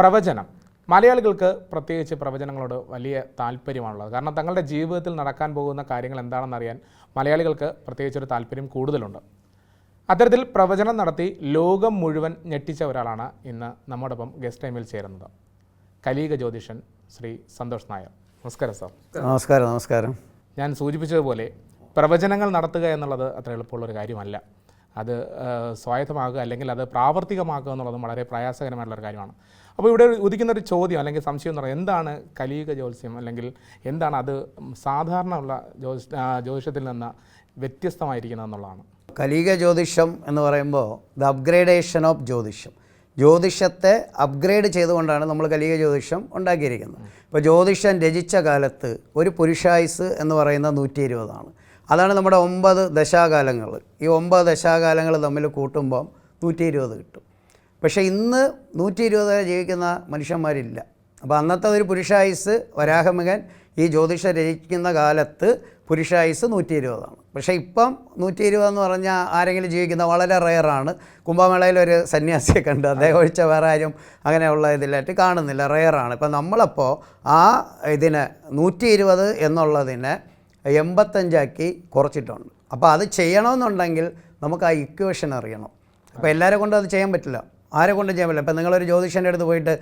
പ്രവചനം. മലയാളികൾക്ക് പ്രത്യേകിച്ച് പ്രവചനങ്ങളോട് വലിയ താല്പര്യമാണുള്ളത്. കാരണം തങ്ങളുടെ ജീവിതത്തിൽ നടക്കാൻ പോകുന്ന കാര്യങ്ങൾ എന്താണെന്നറിയാൻ മലയാളികൾക്ക് പ്രത്യേകിച്ചൊരു താല്പര്യം കൂടുതലുണ്ട്. അത്തരത്തിൽ പ്രവചനം നടത്തി ലോകം മുഴുവൻ ഞെട്ടിച്ച ഒരാളാണ് ഇന്ന് നമ്മോടൊപ്പം ഗസ്റ്റ് ടൈമിൽ ചേരുന്നത്. കലീക ജ്യോതിഷൻ ശ്രീ സന്തോഷ് നായർ. നമസ്കാരം സാർ. നമസ്കാരം നമസ്കാരം. ഞാൻ സൂചിപ്പിച്ചതുപോലെ പ്രവചനങ്ങൾ നടത്തുക എന്നുള്ളത് അത്ര എളുപ്പമുള്ളൊരു കാര്യമല്ല. അത് സ്വായത്തമാകുക അല്ലെങ്കിൽ അത് പ്രാവർത്തികമാക്കുക എന്നുള്ളത് വളരെ പ്രയാസകരമായിട്ടുള്ളൊരു കാര്യമാണ്. അപ്പോൾ ഇവിടെ ഉദിക്കുന്ന ഒരു ചോദ്യം അല്ലെങ്കിൽ സംശയം എന്ന് പറയുന്നത് എന്താണ് കലിയുക ജ്യോത്സ്യം? അല്ലെങ്കിൽ എന്താണ് അത് സാധാരണ ഉള്ള ജ്യോതിഷ ജ്യോതിഷത്തിൽ നിന്ന് വ്യത്യസ്തമായിരിക്കുന്നത് എന്നുള്ളതാണ്. കലിക ജ്യോതിഷം എന്ന് പറയുമ്പോൾ ദ അപ്ഗ്രേഡേഷൻ ഓഫ് ജ്യോതിഷം. ജ്യോതിഷത്തെ അപ്ഗ്രേഡ് ചെയ്തുകൊണ്ടാണ് നമ്മൾ കലിക ജ്യോതിഷം ഉണ്ടാക്കിയിരിക്കുന്നത്. ഇപ്പോൾ ജ്യോതിഷം രചിച്ച കാലത്ത് ഒരു പുരുഷായുസ് എന്ന് പറയുന്ന നൂറ്റി ഇരുപതാണ് അതാണ് നമ്മുടെ ഒമ്പത് ദശാകാലങ്ങൾ. ഈ ഒമ്പത് ദശാകാലങ്ങൾ തമ്മിൽ കൂട്ടുമ്പോൾ നൂറ്റി ഇരുപത് കിട്ടും. പക്ഷേ ഇന്ന് നൂറ്റി ഇരുപത് വരെ ജീവിക്കുന്ന മനുഷ്യന്മാരില്ല. അപ്പോൾ അന്നത്തെ ഒരു പുരുഷായുസ് വരാഹമകൻ ഈ ജ്യോതിഷ രചിക്കുന്ന കാലത്ത് പുരുഷായുസ് നൂറ്റി ഇരുപതാണ് പക്ഷേ ഇപ്പം നൂറ്റി ഇരുപതെന്ന് പറഞ്ഞാൽ ആരെങ്കിലും ജീവിക്കുന്ന വളരെ റെയറാണ്. കുംഭമേളയിൽ ഒരു സന്യാസിയെ കണ്ട് അദ്ദേഹം ഒഴിച്ച വേറെ ആരും അങ്ങനെയുള്ള ഇതിലായിട്ട് കാണുന്നില്ല റെയറാണ്. ഇപ്പം നമ്മളപ്പോൾ ആ ഇതിന് നൂറ്റി ഇരുപത് എന്നുള്ളതിനെ എൺപത്തഞ്ചാക്കി കുറച്ചിട്ടുണ്ട്. അപ്പോൾ അത് ചെയ്യണമെന്നുണ്ടെങ്കിൽ നമുക്ക് ആ ഇക്വേഷൻ അറിയണം. അപ്പോൾ എല്ലാവരെ കൊണ്ടും അത് ചെയ്യാൻ പറ്റില്ല. ആരെ കൊണ്ടും ചെയ്യാൻ പറ്റില്ല. ഇപ്പം നിങ്ങളൊരു ജ്യോതിഷന്റെ അടുത്ത് പോയിട്ട്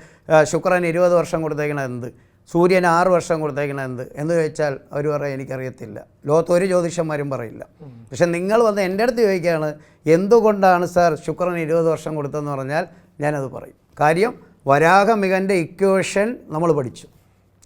ശുക്രൻ ഇരുപത് വർഷം കൊടുത്തേക്കണ എന്ത് സൂര്യൻ ആറ് വർഷം കൊടുത്തേക്കണ എന്ത് എന്ന് ചോദിച്ചാൽ അവർ പറയാൻ എനിക്കറിയത്തില്ല. ലോകത്ത് ഒരു ജ്യോതിഷന്മാരും പറയില്ല. പക്ഷെ നിങ്ങൾ വന്ന് എന്റെ അടുത്ത് ചോദിക്കുകയാണ് എന്തുകൊണ്ടാണ് സാർ ശുക്രൻ ഇരുപത് വർഷം കൊടുത്തതെന്ന് പറഞ്ഞാൽ ഞാനത് പറയും. കാര്യം വരാഹമികന്റെ ഇക്വേഷൻ നമ്മൾ പഠിച്ചു.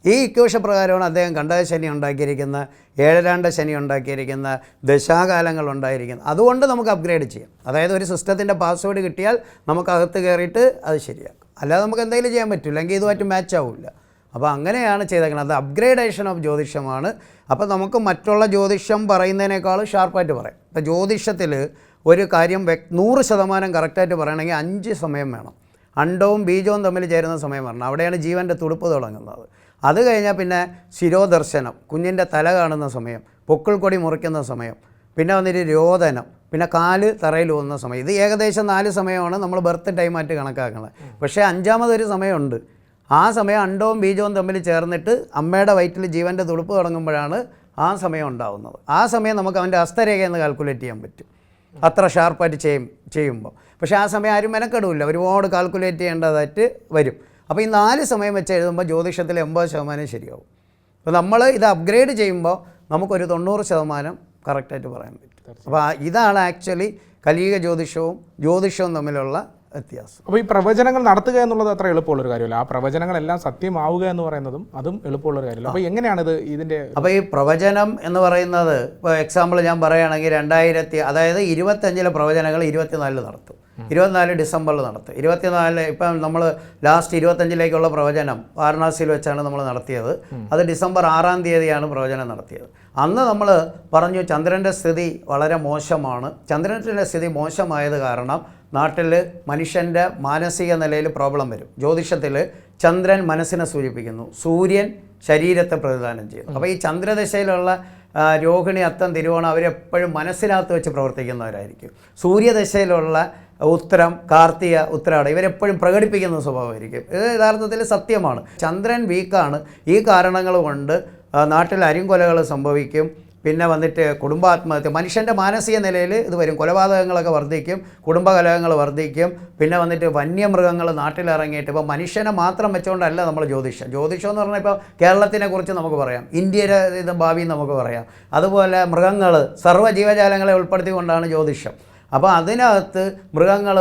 ഈ ഇക്വേഷൻ പ്രകാരമാണ് അദ്ദേഹം കണ്ടക ശനി ഉണ്ടാക്കിയിരിക്കുന്ന ഏഴരാണ്ട ശനി ഉണ്ടാക്കിയിരിക്കുന്ന ദശാകാലങ്ങൾ ഉണ്ടായിരിക്കുന്നത്. അതുകൊണ്ട് നമുക്ക് അപ്ഗ്രേഡ് ചെയ്യാം. അതായത് ഒരു സിസ്റ്റത്തിന്റെ പാസ്വേഡ് കിട്ടിയാൽ നമുക്ക് അകത്ത് കയറിയിട്ട് അത് ശരിയാക്കും. അല്ലാതെ നമുക്ക് എന്തെങ്കിലും ചെയ്യാൻ പറ്റില്ല എങ്കിൽ ഇതുമായിട്ട് മാച്ച് ആവില്ല. അപ്പോൾ അങ്ങനെയാണ് ചെയ്തേക്കുന്നത്. അത് അപ്ഗ്രേഡേഷൻ ഓഫ് ജ്യോതിഷമാണ്. അപ്പോൾ നമുക്ക് മറ്റുള്ള ജ്യോതിഷം പറയുന്നതിനേക്കാളും ഷാർപ്പായിട്ട് പറയാം. ഇപ്പോൾ ജ്യോതിഷത്തിൽ ഒരു കാര്യം വ്യക് നൂറ് ശതമാനം കറക്റ്റായിട്ട് പറയണമെങ്കിൽ അഞ്ച് സമയം വേണം. അണ്ടവും ബീജവും തമ്മിൽ ചേരുന്ന സമയം വരണം. അവിടെയാണ് ജീവന്റെ തുടുപ്പ് തുടങ്ങുന്നത്. അത് കഴിഞ്ഞാൽ പിന്നെ ശിരോദർശനം കുഞ്ഞിന്റെ തല കാണുന്ന സമയം പൊക്കിൾക്കൊടി മുറിക്കുന്ന സമയം പിന്നെ വന്നിട്ട് രോദനം പിന്നെ കാൽ തറയിൽ പോകുന്ന സമയം. ഇത് ഏകദേശം നാല് സമയമാണ് നമ്മൾ ബർത്ത് ടൈമായിട്ട് കണക്കാക്കുന്നത് പക്ഷേ അഞ്ചാമതൊരു സമയമുണ്ട്. ആ സമയം അണ്ടവും ബീജവും തമ്മിൽ ചേർന്നിട്ട് അമ്മയുടെ വയറ്റിൽ ജീവന്റെ തുടുപ്പ് തുടങ്ങുമ്പോഴാണ് ആ സമയം ഉണ്ടാവുന്നത്. ആ സമയം നമുക്ക് അവന്റെ അസ്ഥരേഖ എന്ന് കാൽക്കുലേറ്റ് ചെയ്യാൻ പറ്റും. അത്ര ഷാർപ്പായിട്ട് ചെയ്യും ചെയ്യുമ്പോൾ പക്ഷേ ആ സമയം ആരും മെനക്കെടില്ല ഒരുപാട് കാൽക്കുലേറ്റ് ചെയ്യേണ്ടതായിട്ട് വരും. അപ്പോൾ ഈ നാല് സമയം വെച്ച് എഴുതുമ്പോൾ ജ്യോതിഷത്തിൽ എൺപത് ശതമാനം ശരിയാവും. അപ്പോൾ നമ്മൾ ഇത് അപ്ഗ്രേഡ് ചെയ്യുമ്പോൾ നമുക്കൊരു തൊണ്ണൂറ് ശതമാനം കറക്റ്റായിട്ട് പറയാൻ പറ്റും. അപ്പോൾ ഇതാണ് ആക്ച്വലി കലീക ജ്യോതിഷവും ജ്യോതിഷവും തമ്മിലുള്ള വ്യത്യാസം. അപ്പോൾ ഈ പ്രവചനങ്ങൾ നടത്തുക എന്നുള്ളത് അത്ര എളുപ്പമുള്ളൊരു കാര്യമല്ല. ആ പ്രവചനങ്ങളെല്ലാം സത്യമാവുക എന്ന് പറയുന്നതും അതും എളുപ്പമുള്ളൊരു കാര്യമല്ല. അപ്പോൾ എങ്ങനെയാണിത് ഇതിന്റെ അപ്പോൾ ഈ പ്രവചനം എന്ന് പറയുന്നത് ഇപ്പോൾ എക്സാമ്പിൾ ഞാൻ പറയുകയാണെങ്കിൽ രണ്ടായിരത്തി അതായത് ഇരുപത്തഞ്ചിലെ പ്രവചനങ്ങൾ ഇരുപത്തിനാലിൽ നടത്തും. ഇരുപത്തിനാല് ഡിസംബറിൽ നടത്തും ഇരുപത്തിനാല് ഇപ്പം നമ്മൾ ലാസ്റ്റ് ഇരുപത്തഞ്ചിലേക്കുള്ള പ്രവചനം വാരണാസിയിൽ വെച്ചാണ് നമ്മൾ നടത്തിയത്. അത് ഡിസംബർ ആറാം തീയതിയാണ് പ്രവചനം നടത്തിയത്. അന്ന് നമ്മൾ പറഞ്ഞു ചന്ദ്രന്റെ സ്ഥിതി വളരെ മോശമാണ്. ചന്ദ്രന്റെ സ്ഥിതി മോശമായത് കാരണം നാട്ടിൽ മനുഷ്യന്റെ മാനസിക നിലയിൽ പ്രോബ്ലം വരും. ജ്യോതിഷത്തിൽ ചന്ദ്രൻ മനസ്സിനെ സൂചിപ്പിക്കുന്നു. സൂര്യൻ ശരീരത്തെ പ്രതിദാനം ചെയ്യുന്നു. അപ്പോൾ ഈ ചന്ദ്രദശയിലുള്ള രോഹിണി അത്തം തിരുവോണം അവരെപ്പോഴും മനസ്സിനകത്ത് വെച്ച് പ്രവർത്തിക്കുന്നവരായിരിക്കും. സൂര്യദശയിലുള്ള ഉത്തരം കാർത്തിക ഉത്തരാട ഇവരെപ്പോഴും പ്രകടിപ്പിക്കുന്ന സ്വഭാവമായിരിക്കും. ഇത് യഥാർത്ഥത്തിൽ സത്യമാണ്. ചന്ദ്രൻ വീക്കാണ്. ഈ കാരണങ്ങൾ കൊണ്ട് നാട്ടിൽ അരിങ്കൊലകൾ സംഭവിക്കും. പിന്നെ വന്നിട്ട് കുടുംബാത്മഹത്യ മനുഷ്യന്റെ മാനസിക നിലയിൽ ഇത് വരും. കൊലപാതകങ്ങളൊക്കെ വർദ്ധിക്കും കുടുംബകലഹങ്ങൾ വർദ്ധിക്കും. പിന്നെ വന്നിട്ട് വന്യമൃഗങ്ങൾ നാട്ടിലിറങ്ങിയിട്ട് ഇപ്പോൾ മനുഷ്യനെ മാത്രം വെച്ചുകൊണ്ടല്ല നമ്മൾ ജ്യോതിഷം. ജ്യോതിഷം എന്ന് പറഞ്ഞാൽ ഇപ്പോൾ കേരളത്തിനെ കുറിച്ച് നമുക്ക് പറയാം. ഇന്ത്യയുടെ ഇത് ഭാവി നമുക്ക് പറയാം. അതുപോലെ മൃഗങ്ങൾ സർവ ജീവജാലങ്ങളെ ഉൾപ്പെടുത്തിക്കൊണ്ടാണ് ജ്യോതിഷം. അപ്പോൾ അതിനകത്ത് മൃഗങ്ങൾ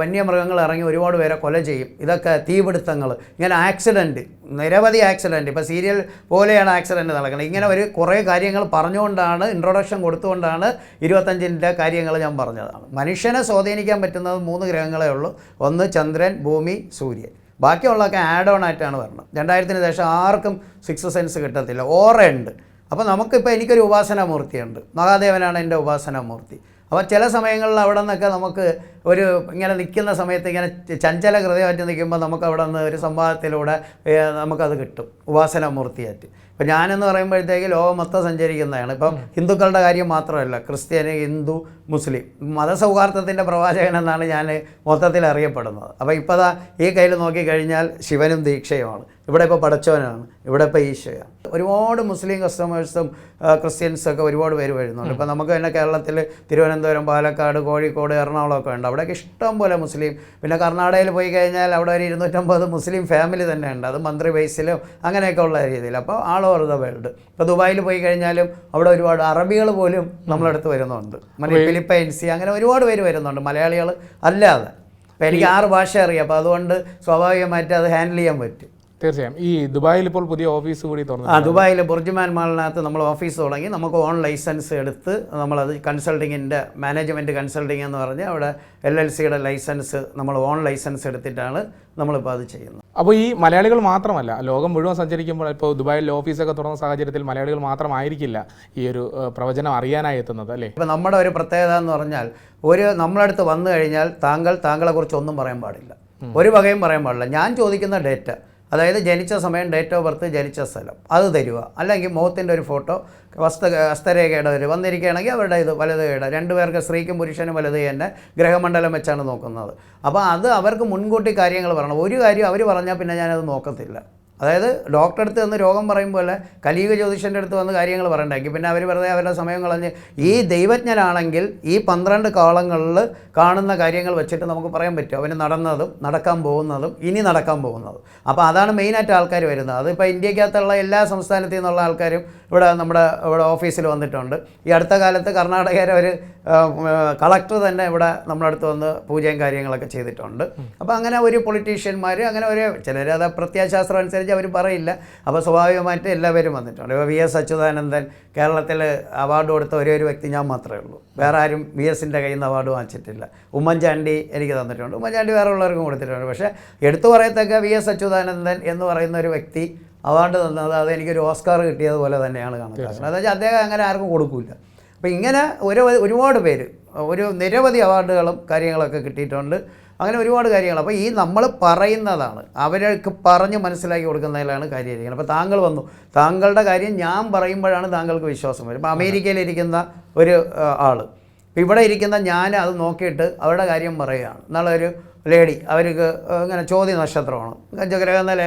വന്യമൃഗങ്ങൾ ഇറങ്ങി ഒരുപാട് പേരെ കൊല ചെയ്യും. ഇതൊക്കെ തീപിടുത്തങ്ങൾ ഇങ്ങനെ ആക്സിഡന്റ് നിരവധി ആക്സിഡന്റ് ഇപ്പോൾ സീരിയൽ പോലെയാണ് ആക്സിഡന്റ് നടക്കുന്നത്. ഇങ്ങനെ ഒരു കുറേ കാര്യങ്ങൾ പറഞ്ഞുകൊണ്ടാണ് ഇൻട്രൊഡക്ഷൻ കൊടുത്തുകൊണ്ടാണ് ഇരുപത്തഞ്ചിന്റെ കാര്യങ്ങൾ ഞാൻ പറഞ്ഞതാണ്. മനുഷ്യനെ സ്വാധീനിക്കാൻ പറ്റുന്നത് മൂന്ന് ഗ്രഹങ്ങളേ ഉള്ളൂ. ഒന്ന് ചന്ദ്രൻ ഭൂമി സൂര്യൻ. ബാക്കിയുള്ളതൊക്കെ ആഡ് ഓൺ ആയിട്ടാണ് വരണം. രണ്ടായിരത്തിന് ശേഷം ആർക്കും സിക്സ് സെൻസ് കിട്ടത്തില്ല. ഓറയുണ്ട് അപ്പോൾ നമുക്കിപ്പോൾ എനിക്കൊരു ഉപാസനാമൂർത്തിയുണ്ട്. മഹാദേവനാണ് എന്റെ ഉപാസനാമൂർത്തി. അപ്പോൾ ചില സമയങ്ങളിൽ അവിടെ നിന്നൊക്കെ നമുക്ക് ഒരു ഇങ്ങനെ നിൽക്കുന്ന സമയത്ത് ഇങ്ങനെ ചഞ്ചല ഹൃദയമായിട്ട് നിൽക്കുമ്പോൾ നമുക്ക് അവിടെ നിന്ന് ഒരു സംവാദത്തിലൂടെ നമുക്കത് കിട്ടും. ഉപാസനമൂർത്തിയായിട്ട്. ഇപ്പം ഞാനെന്ന് പറയുമ്പോഴത്തേക്ക് ലോകം മൊത്തം സഞ്ചരിക്കുന്നതാണ്. ഇപ്പം ഹിന്ദുക്കളുടെ കാര്യം മാത്രമല്ല ക്രിസ്ത്യാനി ഹിന്ദു മുസ്ലിം. മതസൗഹാർദ്ദത്തിന്റെ പ്രവാചകൻ എന്നാണ് ഞാൻ മൊത്തത്തിൽ അറിയപ്പെടുന്നത്. അപ്പോൾ ഇപ്പോൾ ദാ ഈ കയ്യിൽ നോക്കിക്കഴിഞ്ഞാൽ ശിവനും ദീക്ഷയുമാണ്. ഇവിടെ ഇപ്പോൾ പടച്ചവനാണ് ഇവിടെ ഇപ്പോൾ ഈശോയാണ്. ഒരുപാട് മുസ്ലിം കസ്റ്റമേഴ്സും ക്രിസ്ത്യൻസൊക്കെ ഒരുപാട് പേര് വരുന്നുണ്ട്. ഇപ്പോൾ നമുക്ക് തന്നെ കേരളത്തിൽ തിരുവനന്തപുരം പാലക്കാട് കോഴിക്കോട് എറണാകുളമൊക്കെ ഉണ്ട്. അവിടെയൊക്കെ ഇഷ്ടം പോലെ മുസ്ലിം. പിന്നെ കർണാടകയിൽ പോയി കഴിഞ്ഞാൽ അവിടെ ഒരു ഇരുന്നൂറ്റമ്പത് മുസ്ലിം ഫാമിലി തന്നെ ഉണ്ട്. അത് മന്ത്രി ബേസിലും അങ്ങനെയൊക്കെ ഉള്ള രീതിയിൽ. അപ്പോൾ ആൾ ഓവർ ദ വേൾഡ്. ഇപ്പോൾ ദുബായിൽ പോയി കഴിഞ്ഞാലും അവിടെ ഒരുപാട് അറബികൾ പോലും നമ്മളടുത്ത് വരുന്നുണ്ട്. മറ്റേ ഫിലിപ്പൈൻസി അങ്ങനെ ഒരുപാട് പേര് വരുന്നുണ്ട് മലയാളികൾ അല്ലാതെ. അപ്പോൾ എനിക്ക് ആറ് ഭാഷ അറിയാം അപ്പോൾ അതുകൊണ്ട് സ്വാഭാവികമായിട്ട് അത് ഹാൻഡിൽ ചെയ്യാൻ പറ്റും. തീർച്ചയായും. ഈ ദുബായിൽ ഇപ്പോൾ പുതിയ ഓഫീസ് കൂടി തുറന്നു ആ ദുബായിൽ ബുർജുമാൻ മാളിനകത്ത് നമ്മൾ ഓഫീസ് തുടങ്ങി. നമുക്ക് ഓൺ ലൈസൻസ് എടുത്ത് നമ്മളത് കൺസൾട്ടിങ്ങിന്റെ മാനേജ്മെന്റ് കൺസൾട്ടിങ് എന്ന് പറഞ്ഞ് അവിടെ എൽ എൽ സിയുടെ ലൈസൻസ് നമ്മൾ ഓൺ ലൈസൻസ് എടുത്തിട്ടാണ് നമ്മളിപ്പോൾ അത് ചെയ്യുന്നത്. അപ്പോൾ ഈ മലയാളികൾ മാത്രമല്ല ലോകം മുഴുവൻ സഞ്ചരിക്കുമ്പോൾ ഇപ്പോൾ ദുബായിൽ ഓഫീസൊക്കെ തുറന്ന സാഹചര്യത്തിൽ മലയാളികൾ മാത്രമായിരിക്കില്ല ഈ ഒരു പ്രവചനം അറിയാനായി എത്തുന്നത് അല്ലേ? ഇപ്പോൾ നമ്മുടെ ഒരു പ്രത്യേകത എന്ന് പറഞ്ഞാൽ ഒരു നമ്മളടുത്ത് വന്നു കഴിഞ്ഞാൽ താങ്കൾ താങ്കളെക്കുറിച്ച് ഒന്നും പറയാൻ പാടില്ല. ഒരു വകയും പറയാൻ പാടില്ല. ഞാൻ ചോദിക്കുന്ന ഡേറ്റ അതായത് ജനിച്ച സമയം ഡേറ്റ് ഓഫ് ബർത്ത് ജനിച്ച സ്ഥലം. അത് തരിക. അല്ലെങ്കിൽ മുഖത്തിന്റെ ഒരു ഫോട്ടോ വസ്തു ഹസ്തരേഖയുടെ ഒരു വന്നിരിക്കുകയാണെങ്കിൽ അവരുടെ ഇത് വലത് കൈയുടെ രണ്ടുപേർക്ക് സ്ത്രീക്കും പുരുഷനും വലത് തന്നെ ഗ്രഹമണ്ഡലം വെച്ചാണ് നോക്കുന്നത്. അപ്പോൾ അത് അവർക്ക് മുൻകൂട്ടി കാര്യങ്ങൾ പറയണം. ഒരു കാര്യം അവർ പറഞ്ഞാൽ പിന്നെ ഞാനത് നോക്കത്തില്ല. അതായത് ഡോക്ടറെ അടുത്ത് വന്ന് രോഗം പറയുമ്പോൾ കലീക ജ്യോതിഷന്റെ അടുത്ത് വന്ന് കാര്യങ്ങൾ പറയണ്ടാക്കി പിന്നെ അവർ വെറുതെ അവരുടെ സമയം കളഞ്ഞ് ഈ ദൈവജ്ഞനാണെങ്കിൽ ഈ പന്ത്രണ്ട് കാലങ്ങളിൽ കാണുന്ന കാര്യങ്ങൾ വെച്ചിട്ട് നമുക്ക് പറയാൻ പറ്റും. അവന് നടന്നതും നടക്കാൻ പോകുന്നതും ഇനി നടക്കാൻ പോകുന്നതും. അപ്പോൾ അതാണ് മെയിനായിട്ട് ആൾക്കാർ വരുന്നത്. അതിപ്പോൾ ഇന്ത്യക്കകത്തുള്ള എല്ലാ സംസ്ഥാനത്തു നിന്നുള്ള ആൾക്കാരും ഇവിടെ നമ്മുടെ ഇവിടെ ഓഫീസിൽ വന്നിട്ടുണ്ട്. ഈ അടുത്ത കാലത്ത് കർണാടകയിലെ ഒരു കളക്ടർ തന്നെ ഇവിടെ നമ്മുടെ അടുത്ത് വന്ന് പൂജയും കാര്യങ്ങളൊക്കെ ചെയ്തിട്ടുണ്ട്. അപ്പോൾ അങ്ങനെ ഒരു പൊളിറ്റീഷ്യന്മാർ അങ്ങനെ ഒരു ചിലർ അത് പ്രത്യാശാസ്ത്രം അനുസരിച്ച് അവർ പറയില്ല. അപ്പോൾ സ്വാഭാവികമായിട്ട് എല്ലാവരും വന്നിട്ടുണ്ട്. ഇപ്പോൾ വി എസ് അച്യുതാനന്ദൻ കേരളത്തിൽ അവാർഡ് കൊടുത്ത ഒരേ ഒരു വ്യക്തി ഞാൻ മാത്രമേ ഉള്ളൂ. വേറെ ആരും വി എസിന്റെ കയ്യിൽ നിന്ന് അവാർഡ് വാങ്ങിച്ചിട്ടില്ല. ഉമ്മൻചാണ്ടി എനിക്ക് തന്നിട്ടുണ്ട്. ഉമ്മൻചാണ്ടി വേറെ ഉള്ളവർക്കും കൊടുത്തിട്ടുണ്ട്. പക്ഷേ എടുത്തു പറയത്തക്ക വി എസ് അച്യുതാനന്ദൻ എന്ന് പറയുന്ന ഒരു വ്യക്തി അവാർഡ് തന്നത് അത് എനിക്കൊരു ഓസ്കാർ കിട്ടിയതുപോലെ തന്നെയാണ് കാണുന്നത് അതായത് അദ്ദേഹം അങ്ങനെ ആർക്കും കൊടുക്കില്ല അപ്പോൾ ഇങ്ങനെ ഒരു ഒരുപാട് പേര് ഒരു നിരവധി അവാർഡുകളും കാര്യങ്ങളൊക്കെ കിട്ടിയിട്ടുണ്ട്. അങ്ങനെ ഒരുപാട് കാര്യങ്ങൾ. അപ്പോൾ ഈ നമ്മൾ പറയുന്നതാണ്. അവർക്ക് പറഞ്ഞ് മനസ്സിലാക്കി കൊടുക്കുന്നതിലാണ് കാര്യമായിരിക്കുന്നത് അപ്പോൾ താങ്കൾ വന്നു. താങ്കളുടെ കാര്യം ഞാൻ പറയുമ്പോഴാണ് താങ്കൾക്ക് വിശ്വാസം വരും. ഇപ്പോൾ അമേരിക്കയിലിരിക്കുന്ന ഒരു ആൾ ഇവിടെ ഇരിക്കുന്ന ഞാൻ അത് നോക്കിയിട്ട് അവരുടെ കാര്യം പറയുകയാണ്. എന്നുള്ള ഒരു ലേഡി അവർക്ക് ഇങ്ങനെ ചോദ്യ നക്ഷത്രമാണ്.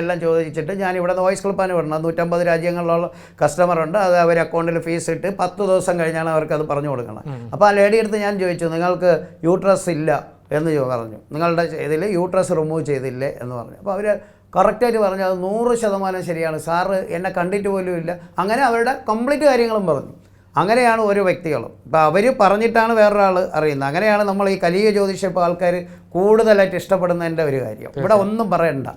എല്ലാം ചോദിച്ചിട്ട് ഞാൻ ഇവിടെ നിന്ന് വോയിസ് ക്ലിപ്പാണ് വിടണം നൂറ്റമ്പത് രാജ്യങ്ങളിലുള്ള കസ്റ്റമറുണ്ട് അത് അവർ അക്കൗണ്ടിൽ ഫീസ് ഇട്ട് പത്ത് ദിവസം കഴിഞ്ഞാണ് അവർക്ക് അത് പറഞ്ഞു കൊടുക്കണം അപ്പോൾ ആ ലേഡി അടുത്ത് ഞാൻ ചോദിച്ചു നിങ്ങൾക്ക് യൂട്രസ് ഇല്ല. എന്ന് പറഞ്ഞു. നിങ്ങളുടെ ഇതിൽ യൂട്രസ് റിമൂവ് ചെയ്തില്ലേ എന്ന് പറഞ്ഞു. അപ്പോൾ അവർ കറക്റ്റായിട്ട് പറഞ്ഞു അത് നൂറ് ശതമാനം ശരിയാണ്. സാറ് എന്നെ കണ്ടിട്ട് പോലും ഇല്ല അങ്ങനെ അവരുടെ കംപ്ലീറ്റ് കാര്യങ്ങളും പറഞ്ഞു. അങ്ങനെയാണ് ഓരോ വ്യക്തികളും. ഇപ്പോൾ അവർ പറഞ്ഞിട്ടാണ് വേറൊരാൾ അറിയുന്നത്. അങ്ങനെയാണ് നമ്മൾ ഈ കലിയ ജ്യോതിഷം ഇപ്പോൾ ആൾക്കാർ കൂടുതലായിട്ട് ഇഷ്ടപ്പെടുന്നതിന്റെ ഒരു കാര്യം. ഇവിടെ ഒന്നും പറയണ്ട.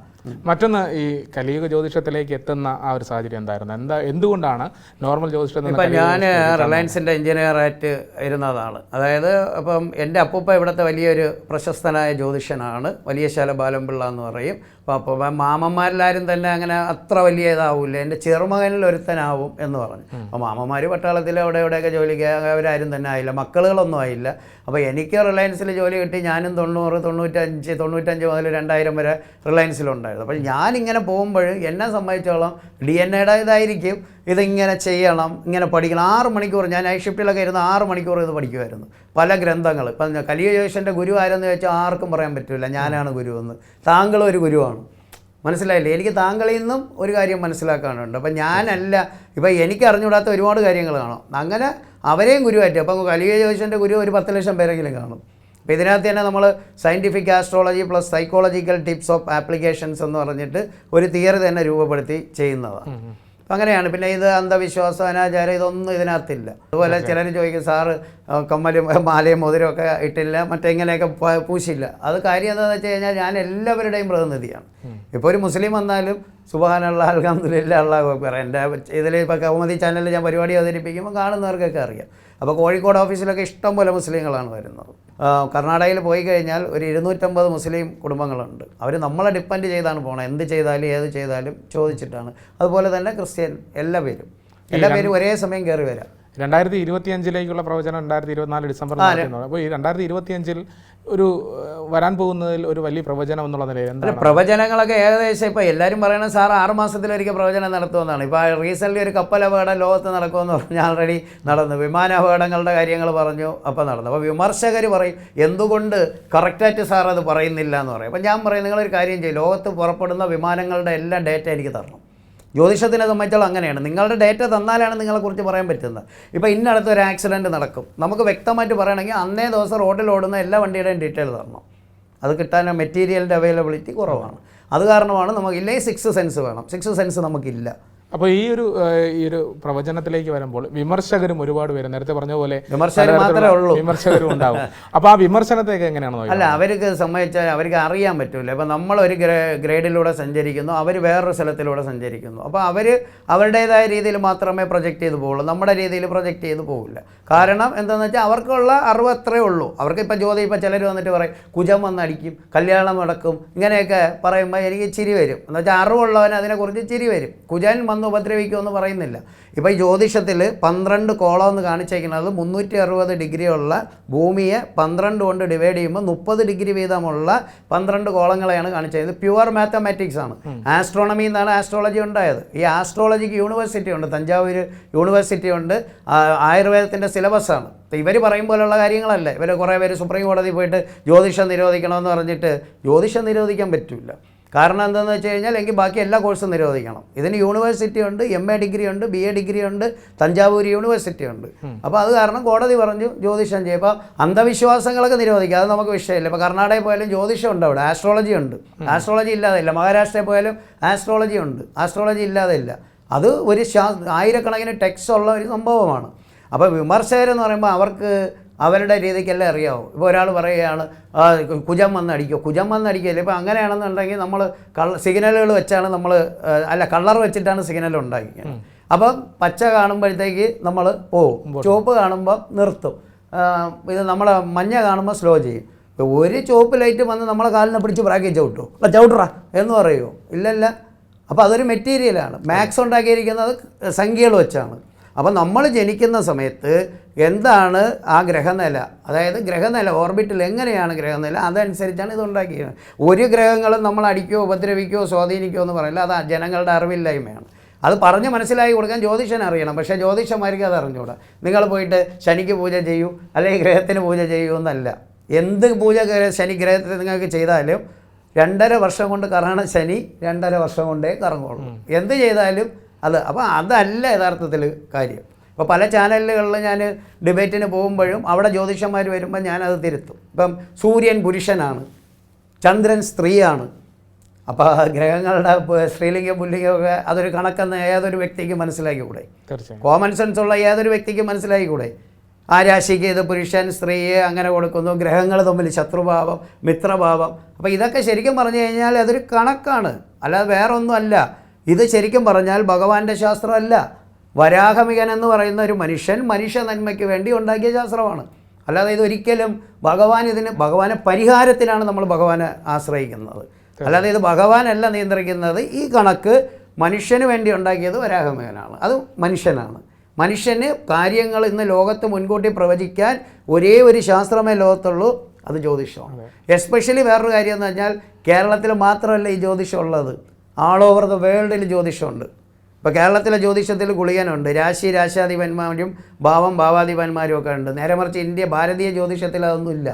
മറ്റൊന്ന് ഈ കലിയുഗ ജ്യോതിഷത്തിലേക്ക് എത്തുന്ന ആ ഒരു സാഹചര്യം എന്തായിരുന്നു? എന്താ എന്തുകൊണ്ടാണ് നോർമൽ ജ്യോതിഷത്തിൽ നിന്ന് ഇപ്പം ഞാൻ റിലയൻസിന്റെ എഞ്ചിനീയറായിട്ട് ഇരുന്നതാണ്. അതായത് അപ്പം എന്റെ അപ്പൂപ്പ ഇവിടുത്തെ വലിയൊരു പ്രശസ്തനായ ജ്യോതിഷനാണ്. വലിയശാല ബാലംപിള്ള എന്ന് പറയും. അപ്പോൾ അപ്പോൾ മാമന്മാരിലാരും തന്നെ അങ്ങനെ അത്ര വലിയ ഇതാവില്ല. എന്റെ ചെറുമകനിൽ ഒരുത്തനാവും എന്ന് പറഞ്ഞു. അപ്പോൾ മാമന്മാർ പട്ടാളത്തിൽ അവിടെ ഇവിടെയൊക്കെ ജോലിക്ക് അവരാരും തന്നെ ആയില്ല മക്കളുകളൊന്നും ആയില്ല. അപ്പോൾ എനിക്ക് റിലയൻസിൽ ജോലി കിട്ടി ഞാനും തൊണ്ണൂറ് തൊണ്ണൂറ്റഞ്ച് തൊണ്ണൂറ്റഞ്ച് മുതൽ രണ്ടായിരം വരെ റിലയൻസിലുണ്ടായിരുന്നു. അപ്പോൾ ഞാനിങ്ങനെ പോകുമ്പോൾ എന്നെ സംബന്ധിച്ചോളം ഡി എൻ എയുടെ ഇതായിരിക്കും ഇതിങ്ങനെ ചെയ്യണം ഇങ്ങനെ പഠിക്കണം. ആറ് മണിക്കൂർ ഞാൻ ഐ ഷിഫ്റ്റിലൊക്കെ ഇരുന്ന് ആറ് മണിക്കൂർ ഇത് പഠിക്കുമായിരുന്നു പല ഗ്രന്ഥങ്ങൾ ഇപ്പം കലിയ ജോയിഷന്റെ ഗുരു ആരെന്ന് ചോദിച്ചാൽ ആർക്കും പറയാൻ പറ്റില്ല ഞാനാണ് ഗുരു എന്ന്. താങ്കളും ഒരു ഗുരുവാണ്. മനസ്സിലായില്ലേ? എനിക്ക് താങ്കളിൽ നിന്നും ഒരു കാര്യം മനസ്സിലാക്കാനുണ്ട്. അപ്പം ഞാനല്ല ഇപ്പം എനിക്ക് അറിഞ്ഞുകൂടാത്ത ഒരുപാട് കാര്യങ്ങൾ കാണാം. അങ്ങനെ അവരെയും ഗുരുവായിട്ട്. അപ്പം കലിയ ജോഷന്റെ ഗുരു ഒരു പത്ത് ലക്ഷം പേരെങ്കിലും കാണും. അപ്പോൾ ഇതിനകത്ത് തന്നെ നമ്മൾ scientific astrology plus psychological tips of applications എന്ന് പറഞ്ഞിട്ട് ഒരു തിയറി തന്നെ രൂപപ്പെടുത്തി ചെയ്യുന്നതാണ് അപ്പം അങ്ങനെയാണ്. പിന്നെ ഇത് അന്ധവിശ്വാസം അനാചാരം ഇതൊന്നും ഇതിനകത്തില്ല. അതുപോലെ ചിലർ ചോദിക്കും സാറ് കമ്മലും മാലയും മോതിരം ഒക്കെ ഇട്ടില്ല മറ്റെങ്ങനെയൊക്കെ പൂശില്ല. അത് കാര്യം എന്താണെന്ന് വെച്ച് കഴിഞ്ഞാൽ ഞാൻ എല്ലാവരുടെയും പ്രതിനിധിയാണ്. ഇപ്പോൾ ഒരു മുസ്ലിം വന്നാലും സുബാനുള്ള അൽഹംദുലില്ല അള്ളാഹ് എന്റെ ഇതിൽ ഇപ്പോൾ കൗമതി ചാനലിൽ ഞാൻ പരിപാടി അവതരിപ്പിക്കുമ്പോൾ കാണുന്നവർക്കൊക്കെ അറിയാം. അപ്പോൾ കോഴിക്കോട് ഓഫീസിലൊക്കെ ഇഷ്ടം പോലെ മുസ്ലിങ്ങളാണ് വരുന്നത്. കർണാടകയിൽ പോയി കഴിഞ്ഞാൽ ഒരു ഇരുന്നൂറ്റമ്പത് മുസ്ലിം കുടുംബങ്ങളുണ്ട്. അവർ നമ്മളെ ഡിപ്പെൻഡ് ചെയ്താണ് പോണത്. എന്ത് ചെയ്താലും ഏത് ചെയ്താലും ചോദിച്ചിട്ടാണ്. അതുപോലെ തന്നെ ക്രിസ്ത്യൻ എല്ലാ പേരും. എല്ലാ പേരും ഒരേ സമയം കയറി വരാം. രണ്ടായിരത്തി ഇരുപത്തി അഞ്ചിലേക്കുള്ള പ്രവചനം രണ്ടായിരത്തി ഇരുപത്തിനാല് ഡിസംബർ അപ്പോൾ ഈ രണ്ടായിരത്തി ഇരുപത്തി അഞ്ചിൽ ഒരു വരാൻ പോകുന്നതിൽ ഒരു വലിയ പ്രവചനം എന്നുള്ള നിലയിൽ എന്താണ്? പ്രവചനങ്ങളൊക്കെ ഏകദേശം ഇപ്പോൾ എല്ലാവരും പറയുന്നത് സാർ ആറ് മാസത്തിലൊരിക്കൽ പ്രവചനം നടത്തുമെന്നാണ്. ഇപ്പോൾ റീസെന്റ്ലി ഒരു കപ്പൽ അപകടം ലോകത്ത് നടക്കുമെന്ന് പറഞ്ഞാൽ ആൾറെഡി നടന്നു. വിമാന അപകടങ്ങളുടെ കാര്യങ്ങൾ പറഞ്ഞു അപ്പോൾ നടന്നു. അപ്പോൾ വിമർശകർ പറയും എന്തുകൊണ്ട് കറക്റ്റായിട്ട് സാർ അത് പറയുന്നില്ല എന്ന് പറയും. അപ്പോൾ ഞാൻ പറയും നിങ്ങളൊരു കാര്യം ചെയ്യും. ലോകത്ത് പുറപ്പെടുന്ന വിമാനങ്ങളുടെ എല്ലാം ഡേറ്റ എനിക്ക് തരണം. ജ്യോതിഷത്തിനെ സംബന്ധിച്ചോളം അങ്ങനെയാണ്. നിങ്ങളുടെ ഡേറ്റ തന്നാലാണ് നിങ്ങളെക്കുറിച്ച് പറയാൻ പറ്റുന്നത്. ഇപ്പോൾ ഇന്നടുത്ത് ഒരു ആക്സിഡന്റ് നടക്കും. നമുക്ക് വ്യക്തമായിട്ട് പറയണമെങ്കിൽ അന്നേ ദിവസം റോഡിൽ ഓടുന്ന എല്ലാ വണ്ടിയുടെയും ഡീറ്റെയിൽ തരണം. അത് കിട്ടാൻ മെറ്റീരിയലിന്റെ അവൈലബിലിറ്റി കുറവാണ്. അത് കാരണമാണ് നമുക്ക് ഇല്ലെങ്കിൽ സിക്സ് സെൻസ് വേണം. സിക്സ് സെൻസ് നമുക്കില്ല. അപ്പോൾ ഈ ഒരു ഈ ഒരു പ്രവചനത്തിലേക്ക് വരുമ്പോൾ വിമർശകരും ഒരുപാട് പേര് നേരത്തെ പറഞ്ഞ പോലെ വിമർശകർ മാത്രമേ ഉള്ളൂ. വിമർശകരും ഉണ്ടാവും. അപ്പോൾ ആ വിമർശനത്തേക്ക് എങ്ങനെയാണോ അല്ല അവർക്ക് സംബന്ധിച്ചാൽ അവർക്ക് അറിയാൻ പറ്റൂല. ഇപ്പൊ നമ്മൾ ഒരു ഗ്രേഡിലൂടെ സഞ്ചരിക്കുന്നു അവർ വേറൊരു സ്ഥലത്തിലൂടെ സഞ്ചരിക്കുന്നു. അപ്പോൾ അവർ അവരുടേതായ രീതിയിൽ മാത്രമേ പ്രൊജക്റ്റ് ചെയ്ത് പോകുള്ളൂ നമ്മുടെ രീതിയിൽ പ്രൊജക്റ്റ് ചെയ്ത് പോകില്ല കാരണം എന്താണെന്ന് വെച്ചാൽ അവർക്കുള്ള അറിവ് അത്രേ ഉള്ളൂ. അവർക്ക് ഇപ്പോൾ ജ്യോതി ഇപ്പോൾ ചിലർ വന്നിട്ട് പറയും കുജം വന്നടിക്കും കല്യാണം നടക്കും ഇങ്ങനെയൊക്കെ പറയുമ്പോൾ എനിക്ക് ചിരി വരും. എന്ന് വെച്ചാൽ അറിവുള്ളവന് അതിനെക്കുറിച്ച് ചിരി വരും. കുജൻ വന്ന് ഉപദ്രവിക്കുമെന്ന് പറയുന്നില്ല. ഇപ്പോൾ ജ്യോതിഷത്തിൽ പന്ത്രണ്ട് കോളം എന്ന് കാണിച്ചേക്കുന്നത് മുന്നൂറ്റി അറുപത് ഡിഗ്രിയുള്ള ഭൂമിയെ പന്ത്രണ്ട് കൊണ്ട് ഡിവൈഡ് ചെയ്യുമ്പോൾ മുപ്പത് ഡിഗ്രി വീതമുള്ള പന്ത്രണ്ട് കോളങ്ങളെയാണ് കാണിച്ചത് പ്യുവർ മാത്തമാറ്റിക്സ് ആണ്. ആസ്ട്രോണമി എന്നാണ് ആസ്ട്രോളജി ഉണ്ടായത്. ഈ ആസ്ട്രോളജിക്ക് യൂണിവേഴ്സിറ്റി ഉണ്ട്. തഞ്ചാവൂർ യൂണിവേഴ്സിറ്റി ഉണ്ട്. ആയുർവേദത്തിന്റെ സിലബസാണ് ഇവർ പറയും പോലുള്ള കാര്യങ്ങളല്ല. ഇവർ കുറേ പേര് സുപ്രീം കോടതി പോയിട്ട് ജ്യോതിഷം നിരോധിക്കണമെന്ന് പറഞ്ഞിട്ട് ജ്യോതിഷം നിരോധിക്കാൻ പറ്റില്ല കാരണം എന്താണെന്ന് വെച്ച് കഴിഞ്ഞാൽ എനിക്ക് ബാക്കി എല്ലാ കോഴ്സും നിരോധിക്കണം. ഇതിന് യൂണിവേഴ്സിറ്റി ഉണ്ട് എം എ ഡിഗ്രി ഉണ്ട് ബി എ ഡിഗ്രി ഉണ്ട് തഞ്ചാവൂർ യൂണിവേഴ്സിറ്റി ഉണ്ട്. അപ്പോൾ അത് കാരണം കോടതി പറഞ്ഞു ജ്യോതിഷം ചെയ്യും. അപ്പോൾ അന്ധവിശ്വാസങ്ങളൊക്കെ നിരോധിക്കുക അത് നമുക്ക് വിഷയമില്ല. ഇപ്പോൾ കർണാടകയിൽ പോയാലും ജ്യോതിഷം ഉണ്ട് അവിടെ. ആസ്ട്രോളജി ഉണ്ട്. ആസ്ട്രോളജി ഇല്ലാതെ ഇല്ല മഹാരാഷ്ട്രയിൽ പോയാലും ആസ്ട്രോളജി ഉണ്ട്. ആസ്ട്രോളജി ഇല്ലാതെ ഇല്ല അത് ഒരു ശാ ആയിരക്കണക്കിന് ടെക്സ് ഉള്ള ഒരു സംഭവമാണ്. അപ്പോൾ വിമർശകരെന്ന് പറയുമ്പോൾ അവർക്ക് അവരുടെ രീതിക്കല്ലേ അറിയാവൂ. ഇപ്പോൾ ഒരാൾ പറയുകയാണ് കുജം വന്നടിക്കുക കുജം വന്നടിക്കില്ല ഇപ്പോൾ അങ്ങനെയാണെന്നുണ്ടെങ്കിൽ നമ്മൾ കള്ള സിഗ്നലുകൾ വെച്ചാണ് നമ്മൾ അല്ല കളർ വെച്ചിട്ടാണ് സിഗ്നൽ ഉണ്ടാക്കിയത് അപ്പം പച്ച കാണുമ്പോഴത്തേക്ക് നമ്മൾ പോവും. ചുവപ്പ് കാണുമ്പോൾ നിർത്തും. ഇത് നമ്മൾ മഞ്ഞ കാണുമ്പോൾ സ്ലോ ചെയ്യും. ഒരു ചുവപ്പ് ലൈറ്റ് വന്ന് നമ്മളെ കാലിനെ പിടിച്ച് ബ്രാക്കി ചവിട്ടു. അല്ല ചവിട്ടറ എന്ന് പറയുമോ ഇല്ലല്ല. അപ്പോൾ അതൊരു മെറ്റീരിയലാണ് മാക്സ് ഉണ്ടാക്കിയിരിക്കുന്നത് സംഖ്യകൾ വെച്ചാണ്. അപ്പോൾ നമ്മൾ ജനിക്കുന്ന സമയത്ത് എന്താണ് ആ ഗ്രഹനില? അതായത് ഗ്രഹനില ഓർബിറ്റിൽ എങ്ങനെയാണ് ഗ്രഹനില? അതനുസരിച്ചാണ് ഇത് ഉണ്ടാക്കിയത്. ഒരു ഗ്രഹങ്ങളും നമ്മൾ അടിക്കുകയോ ഉപദ്രവിക്കുകയോ സ്വാധീനിക്കുകയോ എന്ന് പറയില്ല. അത് ജനങ്ങളുടെ അറിവില്ലായ്മയാണ്. അത് പറഞ്ഞ് മനസ്സിലാക്കി കൊടുക്കാൻ ജ്യോതിഷൻ അറിയണം. പക്ഷേ ജ്യോതിഷന്മാർക്ക് അത് അറിഞ്ഞുകൂടാ. നിങ്ങൾ പോയിട്ട് ശനിക്ക് പൂജ ചെയ്യൂ അല്ലെങ്കിൽ ഗ്രഹത്തിന് പൂജ ചെയ്യൂ എന്നല്ല. എന്ത് പൂജ ശനി ഗ്രഹത്തിന് നിങ്ങൾക്ക് ചെയ്താലും രണ്ടര വർഷം കൊണ്ട് കറങ്ങണ ശനി രണ്ടര വർഷം കൊണ്ടേ കറങ്ങുള്ളൂ. എന്ത് ചെയ്താലും അത് അപ്പോൾ അതല്ല യഥാർത്ഥത്തിൽ കാര്യം. ഇപ്പോൾ പല ചാനലുകളിൽ ഞാൻ ഡിബേറ്റിന് പോകുമ്പോഴും അവിടെ ജ്യോതിഷന്മാർ വരുമ്പോൾ ഞാനത് തിരുത്തും. ഇപ്പം സൂര്യൻ പുരുഷനാണ് ചന്ദ്രൻ സ്ത്രീയാണ്. അപ്പോൾ ഗ്രഹങ്ങളുടെ സ്ത്രീലിംഗം പുല്ലിംഗമൊക്കെ അതൊരു കണക്കെന്ന് ഏതൊരു വ്യക്തിക്ക് മനസ്സിലാക്കി കൂടെ കോമൺ സെൻസ് ഉള്ള ഏതൊരു വ്യക്തിക്ക് മനസ്സിലാക്കിക്കൂടെ ആ രാശിക്ക് ഇത് പുരുഷൻ സ്ത്രീയെ അങ്ങനെ കൊടുക്കുന്നു ഗ്രഹങ്ങൾ തമ്മിൽ ശത്രുഭാവം മിത്രഭാവം. അപ്പോൾ ഇതൊക്കെ ശരിക്കും പറഞ്ഞു കഴിഞ്ഞാൽ അതൊരു കണക്കാണ്. അല്ലാതെ വേറൊന്നുമല്ല. അല്ല ഇത് ശരിക്കും പറഞ്ഞാൽ ഭഗവാന്റെ ശാസ്ത്രമല്ല. വരാഹമികൻ എന്ന് പറയുന്ന ഒരു മനുഷ്യൻ മനുഷ്യ നന്മയ്ക്ക് വേണ്ടി ഉണ്ടാക്കിയ ശാസ്ത്രമാണ്. അല്ലാതെ ഇതൊരിക്കലും ഭഗവാൻ ഇതിന് ഭഗവാനെ പരിഹാരത്തിനാണ് നമ്മൾ ഭഗവാനെ ആശ്രയിക്കുന്നത്. അല്ലാതെ ഇത് ഭഗവാനല്ല നിയന്ത്രിക്കുന്നത്. ഈ കണക്ക് മനുഷ്യന് വേണ്ടി ഉണ്ടാക്കിയത് വരാഹമകനാണ്. അത് മനുഷ്യനാണ്. മനുഷ്യന് കാര്യങ്ങൾ ഇന്ന് ലോകത്ത് മുൻകൂട്ടി പ്രവചിക്കാൻ ഒരേ ഒരു ശാസ്ത്രമേ ലോകത്തുള്ളൂ അത് ജ്യോതിഷമാണ്. എസ്പെഷ്യലി വേറൊരു കാര്യം എന്ന് പറഞ്ഞാൽ കേരളത്തിൽ മാത്രമല്ല ഈ ജ്യോതിഷം ഉള്ളത്. ആൾ ഓവർ ദ വേൾഡിൽ ജ്യോതിഷമുണ്ട്. ഇപ്പോൾ കേരളത്തിലെ ജ്യോതിഷത്തിൽ ഗുളികനുണ്ട്. രാശി രാശാധിപന്മാരും ഭാവം ഭാവാധിപന്മാരും ഒക്കെ ഉണ്ട്. നേരെ മറിച്ച് ഇന്ത്യ ഭാരതീയ ജ്യോതിഷത്തിൽ അതൊന്നുമില്ല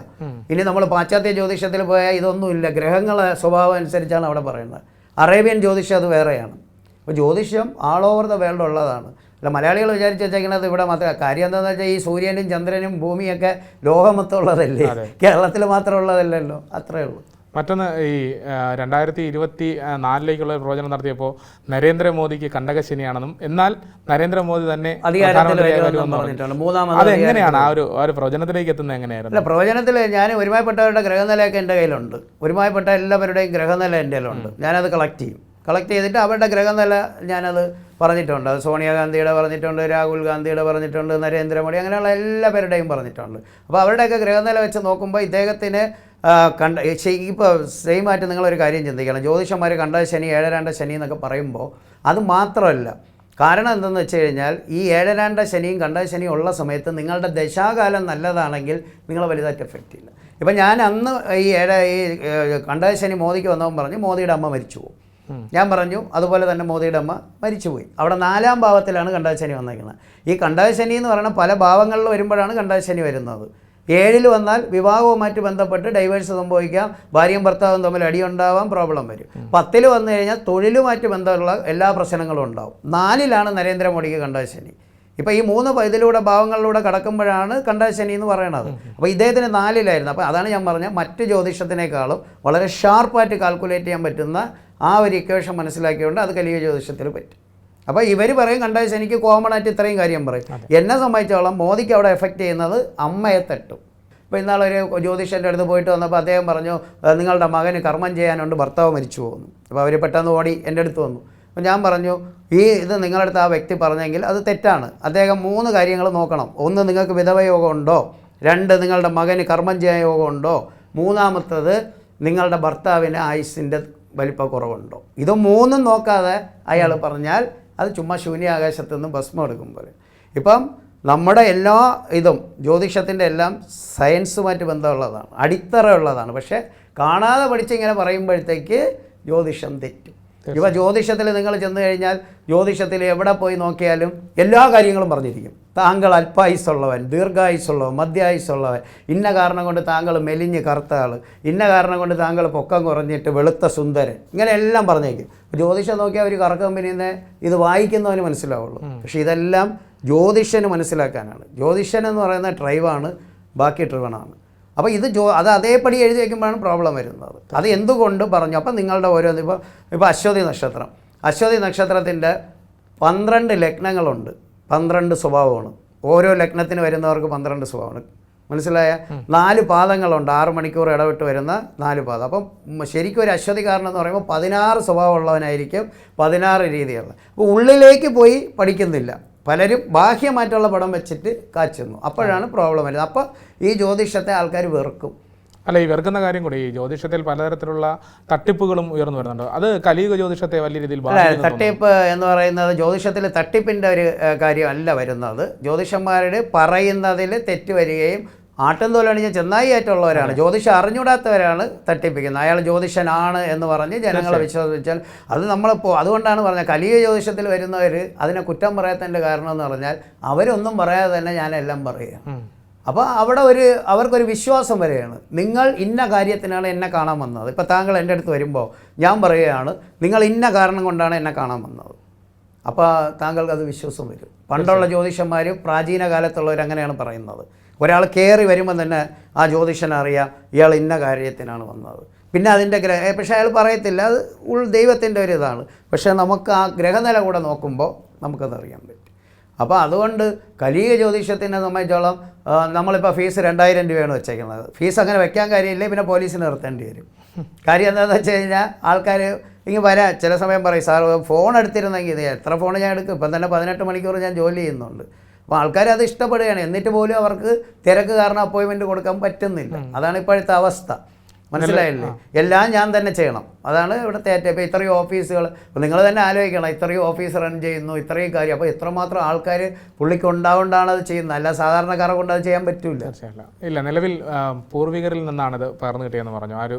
ഇനി നമ്മൾ പാശ്ചാത്യ ജ്യോതിഷത്തിൽ പോയാൽ ഇതൊന്നുമില്ല ഗ്രഹങ്ങളെ സ്വഭാവം അനുസരിച്ചാണ് അവിടെ പറയുന്നത്. അറേബ്യൻ ജ്യോതിഷം അത് വേറെയാണ്. അപ്പോൾ ജ്യോതിഷം ആൾ ഓവർ ദ വേൾഡ് ഉള്ളതാണ്. അല്ല മലയാളികൾ വിചാരിച്ച് വെച്ചേക്കണത് ഇവിടെ മാത്രം. കാര്യം എന്താണെന്ന് വെച്ചാൽ ഈ സൂര്യനും ചന്ദ്രനും ഭൂമിയൊക്കെ ലോകമൊത്തമുള്ളതല്ലേ കേരളത്തിൽ മാത്രമുള്ളതല്ലല്ലോ അത്രേ ഉള്ളൂ. മറ്റൊന്ന് ഈ രണ്ടായിരത്തി ഇരുപത്തി നാലിലേക്കുള്ള പ്രവചനം നടത്തിയപ്പോൾ നരേന്ദ്രമോദിക്ക് കണ്ടകശനിയാണെന്നും എന്നാൽ നരേന്ദ്രമോദി തന്നെ അതെങ്ങനെയാണ് ആ ഒരു ആ ഒരു പ്രവചനത്തിലേക്ക് എത്തുന്നത് എങ്ങനെയായിരുന്നു? അല്ല പ്രവചനത്തിൽ ഞാൻ ഒരുമായിപ്പെട്ടവരുടെ ഗ്രഹനിലയൊക്കെ എന്റെ കയ്യിലുണ്ട്. ഒരുമായിപ്പെട്ട എല്ലാവരുടെയും ഗ്രഹനില എന്റെ കയ്യിലുണ്ട്. ഞാനത് കളക്ട് ചെയ്യും. കളക്ട് ചെയ്തിട്ട് അവരുടെ ഗ്രഹനില ഞാനത് പറഞ്ഞിട്ടുണ്ട്. അത് സോണിയാഗാന്ധിയുടെ പറഞ്ഞിട്ടുണ്ട് രാഹുൽ ഗാന്ധിയുടെ പറഞ്ഞിട്ടുണ്ട് നരേന്ദ്രമോദി അങ്ങനെയുള്ള എല്ലാവരുടെയും പറഞ്ഞിട്ടുണ്ട്. അപ്പോൾ അവരുടെയൊക്കെ ഗ്രഹനില വെച്ച് നോക്കുമ്പോൾ ഇദ്ദേഹത്തിന് കണ്ട ഇപ്പോൾ സെയിം ആയിട്ട് നിങ്ങളൊരു കാര്യം ചിന്തിക്കണം. ജ്യോതിഷന്മാർ കണ്ട ശനി ഏഴരാണ്ട ശനി എന്നൊക്കെ പറയുമ്പോൾ അത് മാത്രമല്ല. കാരണം എന്തെന്ന് വെച്ച് കഴിഞ്ഞാൽ ഈ ഏഴരാണ്ട ശനിയും കണ്ട ശനിയും ഉള്ള സമയത്ത് നിങ്ങളുടെ ദശാകാലം നല്ലതാണെങ്കിൽ നിങ്ങളെ വലുതായിട്ട് എഫക്റ്റ് ഇല്ല ഇപ്പം ഞാൻ അന്ന് ഈ ഏഴ ഈ കണ്ട ശനി മോദിക്ക് വന്നവൻ പറഞ്ഞു മോദിയുടെ അമ്മ മരിച്ചു പോകും ഞാൻ പറഞ്ഞു അതുപോലെ തന്നെ മോദിയുടെ അമ്മ മരിച്ചുപോയി അവിടെ നാലാം ഭാവത്തിലാണ് കണ്ടാശനി വന്നേക്കുന്നത്. ഈ കണ്ടാശനി എന്ന് പറയുന്ന പല ഭാവങ്ങളിൽ വരുമ്പോഴാണ് കണ്ടാശനി വരുന്നത്. ഏഴിൽ വന്നാൽ വിവാഹവുമായിട്ട് ബന്ധപ്പെട്ട് ഡൈവേഴ്സ് സംഭവിക്കാം. ഭാര്യയും ഭർത്താവും തമ്മിൽ അടിയുണ്ടാവാം പ്രോബ്ലം വരും. പത്തിൽ വന്നു കഴിഞ്ഞാൽ തൊഴിലുമായിട്ട് ബന്ധമുള്ള എല്ലാ പ്രശ്നങ്ങളും ഉണ്ടാവും. നാലിലാണ് നരേന്ദ്രമോദിക്ക് കണ്ടാശനി ഇപ്പോൾ ഈ മൂന്ന് ഇതിലൂടെ ഭാവങ്ങളിലൂടെ കടക്കുമ്പോഴാണ് കണ്ടാശനി എന്ന് പറയണത്. അപ്പോൾ ഇദ്ദേഹത്തിന് നാലിലായിരുന്നു. അപ്പോൾ അതാണ് ഞാൻ പറഞ്ഞത്. മറ്റ് ജ്യോതിഷത്തിനേക്കാളും വളരെ ഷാർപ്പായിട്ട് കാൽക്കുലേറ്റ് ചെയ്യാൻ പറ്റുന്ന ആ ഒരു ഇക്വേഷൻ മനസ്സിലാക്കിയുകൊണ്ട് അത് കലിയ ജ്യോതിഷത്തിൽ പറ്റും. അപ്പോൾ ഇവർ പറയും കണ്ടാൽ എനിക്ക് കോമൺ ആയിട്ട് ഇത്രയും കാര്യം പറയും. എന്നെ സംബന്ധിച്ചോളം മോദിക്ക് അവിടെ എഫക്റ്റ് ചെയ്യുന്നത് അമ്മയെ തട്ടും. ഇപ്പോൾ ഇന്നാളൊരു ജ്യോതിഷന്റെ അടുത്ത് പോയിട്ട് വന്നപ്പോൾ അദ്ദേഹം പറഞ്ഞു നിങ്ങളുടെ മകന് കർമ്മം ചെയ്യാനുണ്ട് ഭർത്താവ് മരിച്ചു പോകുന്നു. അപ്പോൾ അവർ പെട്ടെന്ന് ഓടി എന്റെ അടുത്ത് വന്നു. അപ്പോൾ ഞാൻ പറഞ്ഞു ഈ ഇത് നിങ്ങളുടെ അടുത്ത് ആ വ്യക്തി പറഞ്ഞെങ്കിൽ അത് തെറ്റാണ്. അദ്ദേഹം മൂന്ന് കാര്യങ്ങൾ നോക്കണം. ഒന്ന് നിങ്ങൾക്ക് വിധവയോഗം ഉണ്ടോ രണ്ട് നിങ്ങളുടെ മകന് കർമ്മം ചെയ്യാൻ യോഗം ഉണ്ടോ മൂന്നാമത്തത് നിങ്ങളുടെ ഭർത്താവിന് ആയുസിന്റെ വലിപ്പക്കുറവുണ്ടോ ഇത് മൂന്നും നോക്കാതെ അയാൾ പറഞ്ഞാൽ അത് ചുമ്മാ ശൂന്യാകാശത്ത് നിന്ന് ഭസ്മം എടുക്കും പോലെ. ഇപ്പം നമ്മുടെ എല്ലാ ഇതും ജ്യോതിഷത്തിന്റെ എല്ലാം സയൻസുമായിട്ട് ബന്ധമുള്ളതാണ് അടിത്തറ ഉള്ളതാണ് പക്ഷേ കാണാതെ പഠിച്ചിങ്ങനെ പറയുമ്പോഴത്തേക്ക് ജ്യോതിഷം തെറ്റും. ഇപ്പോൾ ജ്യോതിഷത്തിൽ നിങ്ങൾ ചെന്ന് കഴിഞ്ഞാൽ ജ്യോതിഷത്തിൽ എവിടെ പോയി നോക്കിയാലും എല്ലാ കാര്യങ്ങളും പറഞ്ഞിരിക്കും. താങ്കൾ അല്പായുസുള്ളവൻ ദീർഘായുസുള്ളവൻ മധ്യായുസുള്ളവൻ ഇന്ന കാരണം കൊണ്ട് താങ്കൾ മെലിഞ്ഞ് കറുത്ത ആൾ ഇന്ന കാരണം കൊണ്ട് താങ്കൾ പൊക്കം കുറഞ്ഞിട്ട് വെളുത്ത സുന്ദരൻ. ഇങ്ങനെ എല്ലാം പറഞ്ഞേക്കും. ജ്യോതിഷം നോക്കിയാൽ ഒരു കറക്കം പിന്നെ ഇത് വായിക്കുന്നവന് മനസ്സിലാവുള്ളൂ. പക്ഷേ ഇതെല്ലാം ജ്യോതിഷന് മനസ്സിലാക്കാനാണ്. ജ്യോതിഷൻ എന്ന് പറയുന്ന ട്രൈവാണ് ബാക്കി ട്രിവണാണ്. അപ്പോൾ ഇത് ജോ അത് അതേപടി എഴുതി വയ്ക്കുമ്പോഴാണ് പ്രോബ്ലം വരുന്നത്. അത് എന്തുകൊണ്ട് പറഞ്ഞു? അപ്പം നിങ്ങളുടെ ഓരോ ഇപ്പോൾ ഇപ്പോൾ അശ്വതി നക്ഷത്രം. അശ്വതി നക്ഷത്രത്തിന്റെ പന്ത്രണ്ട് ലഗ്നങ്ങളുണ്ട്. പന്ത്രണ്ട് സ്വഭാവമാണ്. ഓരോ ലഗ്നത്തിന് വരുന്നവർക്ക് പന്ത്രണ്ട് സ്വഭാവമാണ്. മനസ്സിലായ? നാല് പാദങ്ങളുണ്ട്. ആറ് മണിക്കൂർ ഇടവിട്ട് വരുന്ന നാല് പാദം. അപ്പം ശരിക്കും ഒരു അശ്വതികാരൻ എന്ന് പറയുമ്പോൾ പതിനാറ് സ്വഭാവമുള്ളവനായിരിക്കും പതിനാറ് രീതിയുള്ള അപ്പോൾ ഉള്ളിലേക്ക് പോയി പഠിക്കുന്നില്ല. പലരും ബാഹ്യമായിട്ടുള്ള പടം വെച്ചിട്ട് കാച്ചുന്നു അപ്പോഴാണ് പ്രോബ്ലം വരുന്നത്. അപ്പോൾ ഈ ജ്യോതിഷത്തെ ആൾക്കാർ വെറുക്കും. അല്ല ഈ വെറുക്കുന്ന കാര്യം കൂടി ഈ ജ്യോതിഷത്തിൽ പലതരത്തിലുള്ള തട്ടിപ്പുകളും ഉയർന്നു വരുന്നുണ്ട്. അത് കലിയുഗ ജ്യോതിഷത്തെ വലിയ രീതിയിൽ തട്ടിപ്പ് എന്ന് പറയുന്നത് ജ്യോതിഷത്തിൽ തട്ടിപ്പിന്റെ ഒരു കാര്യമല്ല വരുന്നത്. ജ്യോതിഷന്മാരുടെ പറയുന്നതിൽ തെറ്റ് വരികയും ആട്ടും തോലണിഞ്ഞ ചെന്നായിയായിട്ടുള്ളവരാണ് ജ്യോതിഷം അറിഞ്ഞൂടാത്തവരാണ് തട്ടിപ്പിക്കുന്നത്. അയാൾ ജ്യോതിഷനാണ് എന്ന് പറഞ്ഞ് ജനങ്ങളെ വിശ്വസിച്ചാൽ അത് നമ്മളിപ്പോൾ അതുകൊണ്ടാണ് പറഞ്ഞത് കലിയ ജ്യോതിഷത്തിൽ വരുന്നവർ അതിനെ കുറ്റം പറയാത്തതിന്റെ കാരണം എന്ന് പറഞ്ഞാൽ അവരൊന്നും പറയാതെ തന്നെ ഞാനെല്ലാം പറയുക. അപ്പോൾ അവിടെ ഒരു അവർക്കൊരു വിശ്വാസം വരികയാണ് നിങ്ങൾ ഇന്ന കാര്യത്തിനാണ് എന്നെ കാണാൻ വന്നത്. ഇപ്പോൾ താങ്കൾ എന്റെ അടുത്ത് വരുമ്പോൾ ഞാൻ പറയുകയാണ് നിങ്ങൾ ഇന്ന കാരണം കൊണ്ടാണ് എന്നെ കാണാൻ വന്നത്. അപ്പോൾ താങ്കൾക്ക് അത് വിശ്വാസം വരും. പണ്ടുള്ള ജ്യോതിഷന്മാർ പ്രാചീന കാലത്തുള്ളവർ അങ്ങനെയാണ് പറയുന്നത്. ഒരാൾ കയറി വരുമ്പോൾ തന്നെ ആ ജ്യോതിഷൻ അറിയാം ഇയാൾ ഇന്ന കാര്യത്തിനാണ് വന്നത്. പിന്നെ അതിന്റെ ഗ്രഹ പക്ഷേ അയാൾ പറയത്തില്ല. അത് ഉൾ ദൈവത്തിന്റെ ഒരു ഇതാണ് പക്ഷേ നമുക്ക് ആ ഗ്രഹനില കൂടെ നോക്കുമ്പോൾ നമുക്കതറിയാൻ പറ്റും. അപ്പോൾ അതുകൊണ്ട് കലിക ജ്യോതിഷത്തിനെ സംബന്ധിച്ചോളം നമ്മളിപ്പോൾ ഫീസ് രണ്ടായിരം രൂപയാണ് വെച്ചേക്കുന്നത്. ഫീസ് അങ്ങനെ വെക്കാൻ കാര്യമില്ല? പിന്നെ പോലീസിന് നിർത്തേണ്ടി വരും. കാര്യം എന്താണെന്ന് വെച്ച് കഴിഞ്ഞാൽ ആൾക്കാർ ഇങ്ങനെ വരാം. ചില സമയം പറയും സാർ ഫോൺ എടുത്തിരുന്നെങ്കിൽ ഇത് എത്ര ഫോൺ ഞാൻ എടുക്കും? ഇപ്പം തന്നെ പതിനെട്ട് മണിക്കൂർ ഞാൻ ജോലി ചെയ്യുന്നുണ്ട്. അപ്പോൾ ആൾക്കാർ അത് ഇഷ്ടപ്പെടുകയാണ്. എന്നിട്ട് പോലും അവർക്ക് തിരക്ക് കാരണം അപ്പോയിൻമെന്റ് കൊടുക്കാൻ പറ്റുന്നില്ല. അതാണ് ഇപ്പോഴത്തെ അവസ്ഥ. മനസ്സിലായില്ലേ? എല്ലാം ഞാൻ തന്നെ ചെയ്യണം. അതാണ് ഇവിടെ ഏറ്റവും ഇപ്പോൾ ഇത്രയും ഓഫീസുകൾ നിങ്ങൾ തന്നെ ആലോചിക്കണം ഇത്രയും ഓഫീസ് റൺ ചെയ്യുന്നു ഇത്രയും കാര്യം. അപ്പോൾ എത്രമാത്രം ആൾക്കാർ പുള്ളിക്ക് ഉണ്ടാകൊണ്ടാണ് അത് ചെയ്യുന്നത്? അല്ല സാധാരണക്കാരെ കൊണ്ട് അത് ചെയ്യാൻ പറ്റില്ല ഇല്ല നിലവിൽ പൂർവികരിൽ പൂർവികരിൽ നിന്നാണിത് പകർന്നു കിട്ടിയെന്ന് പറഞ്ഞു. ആ ഒരു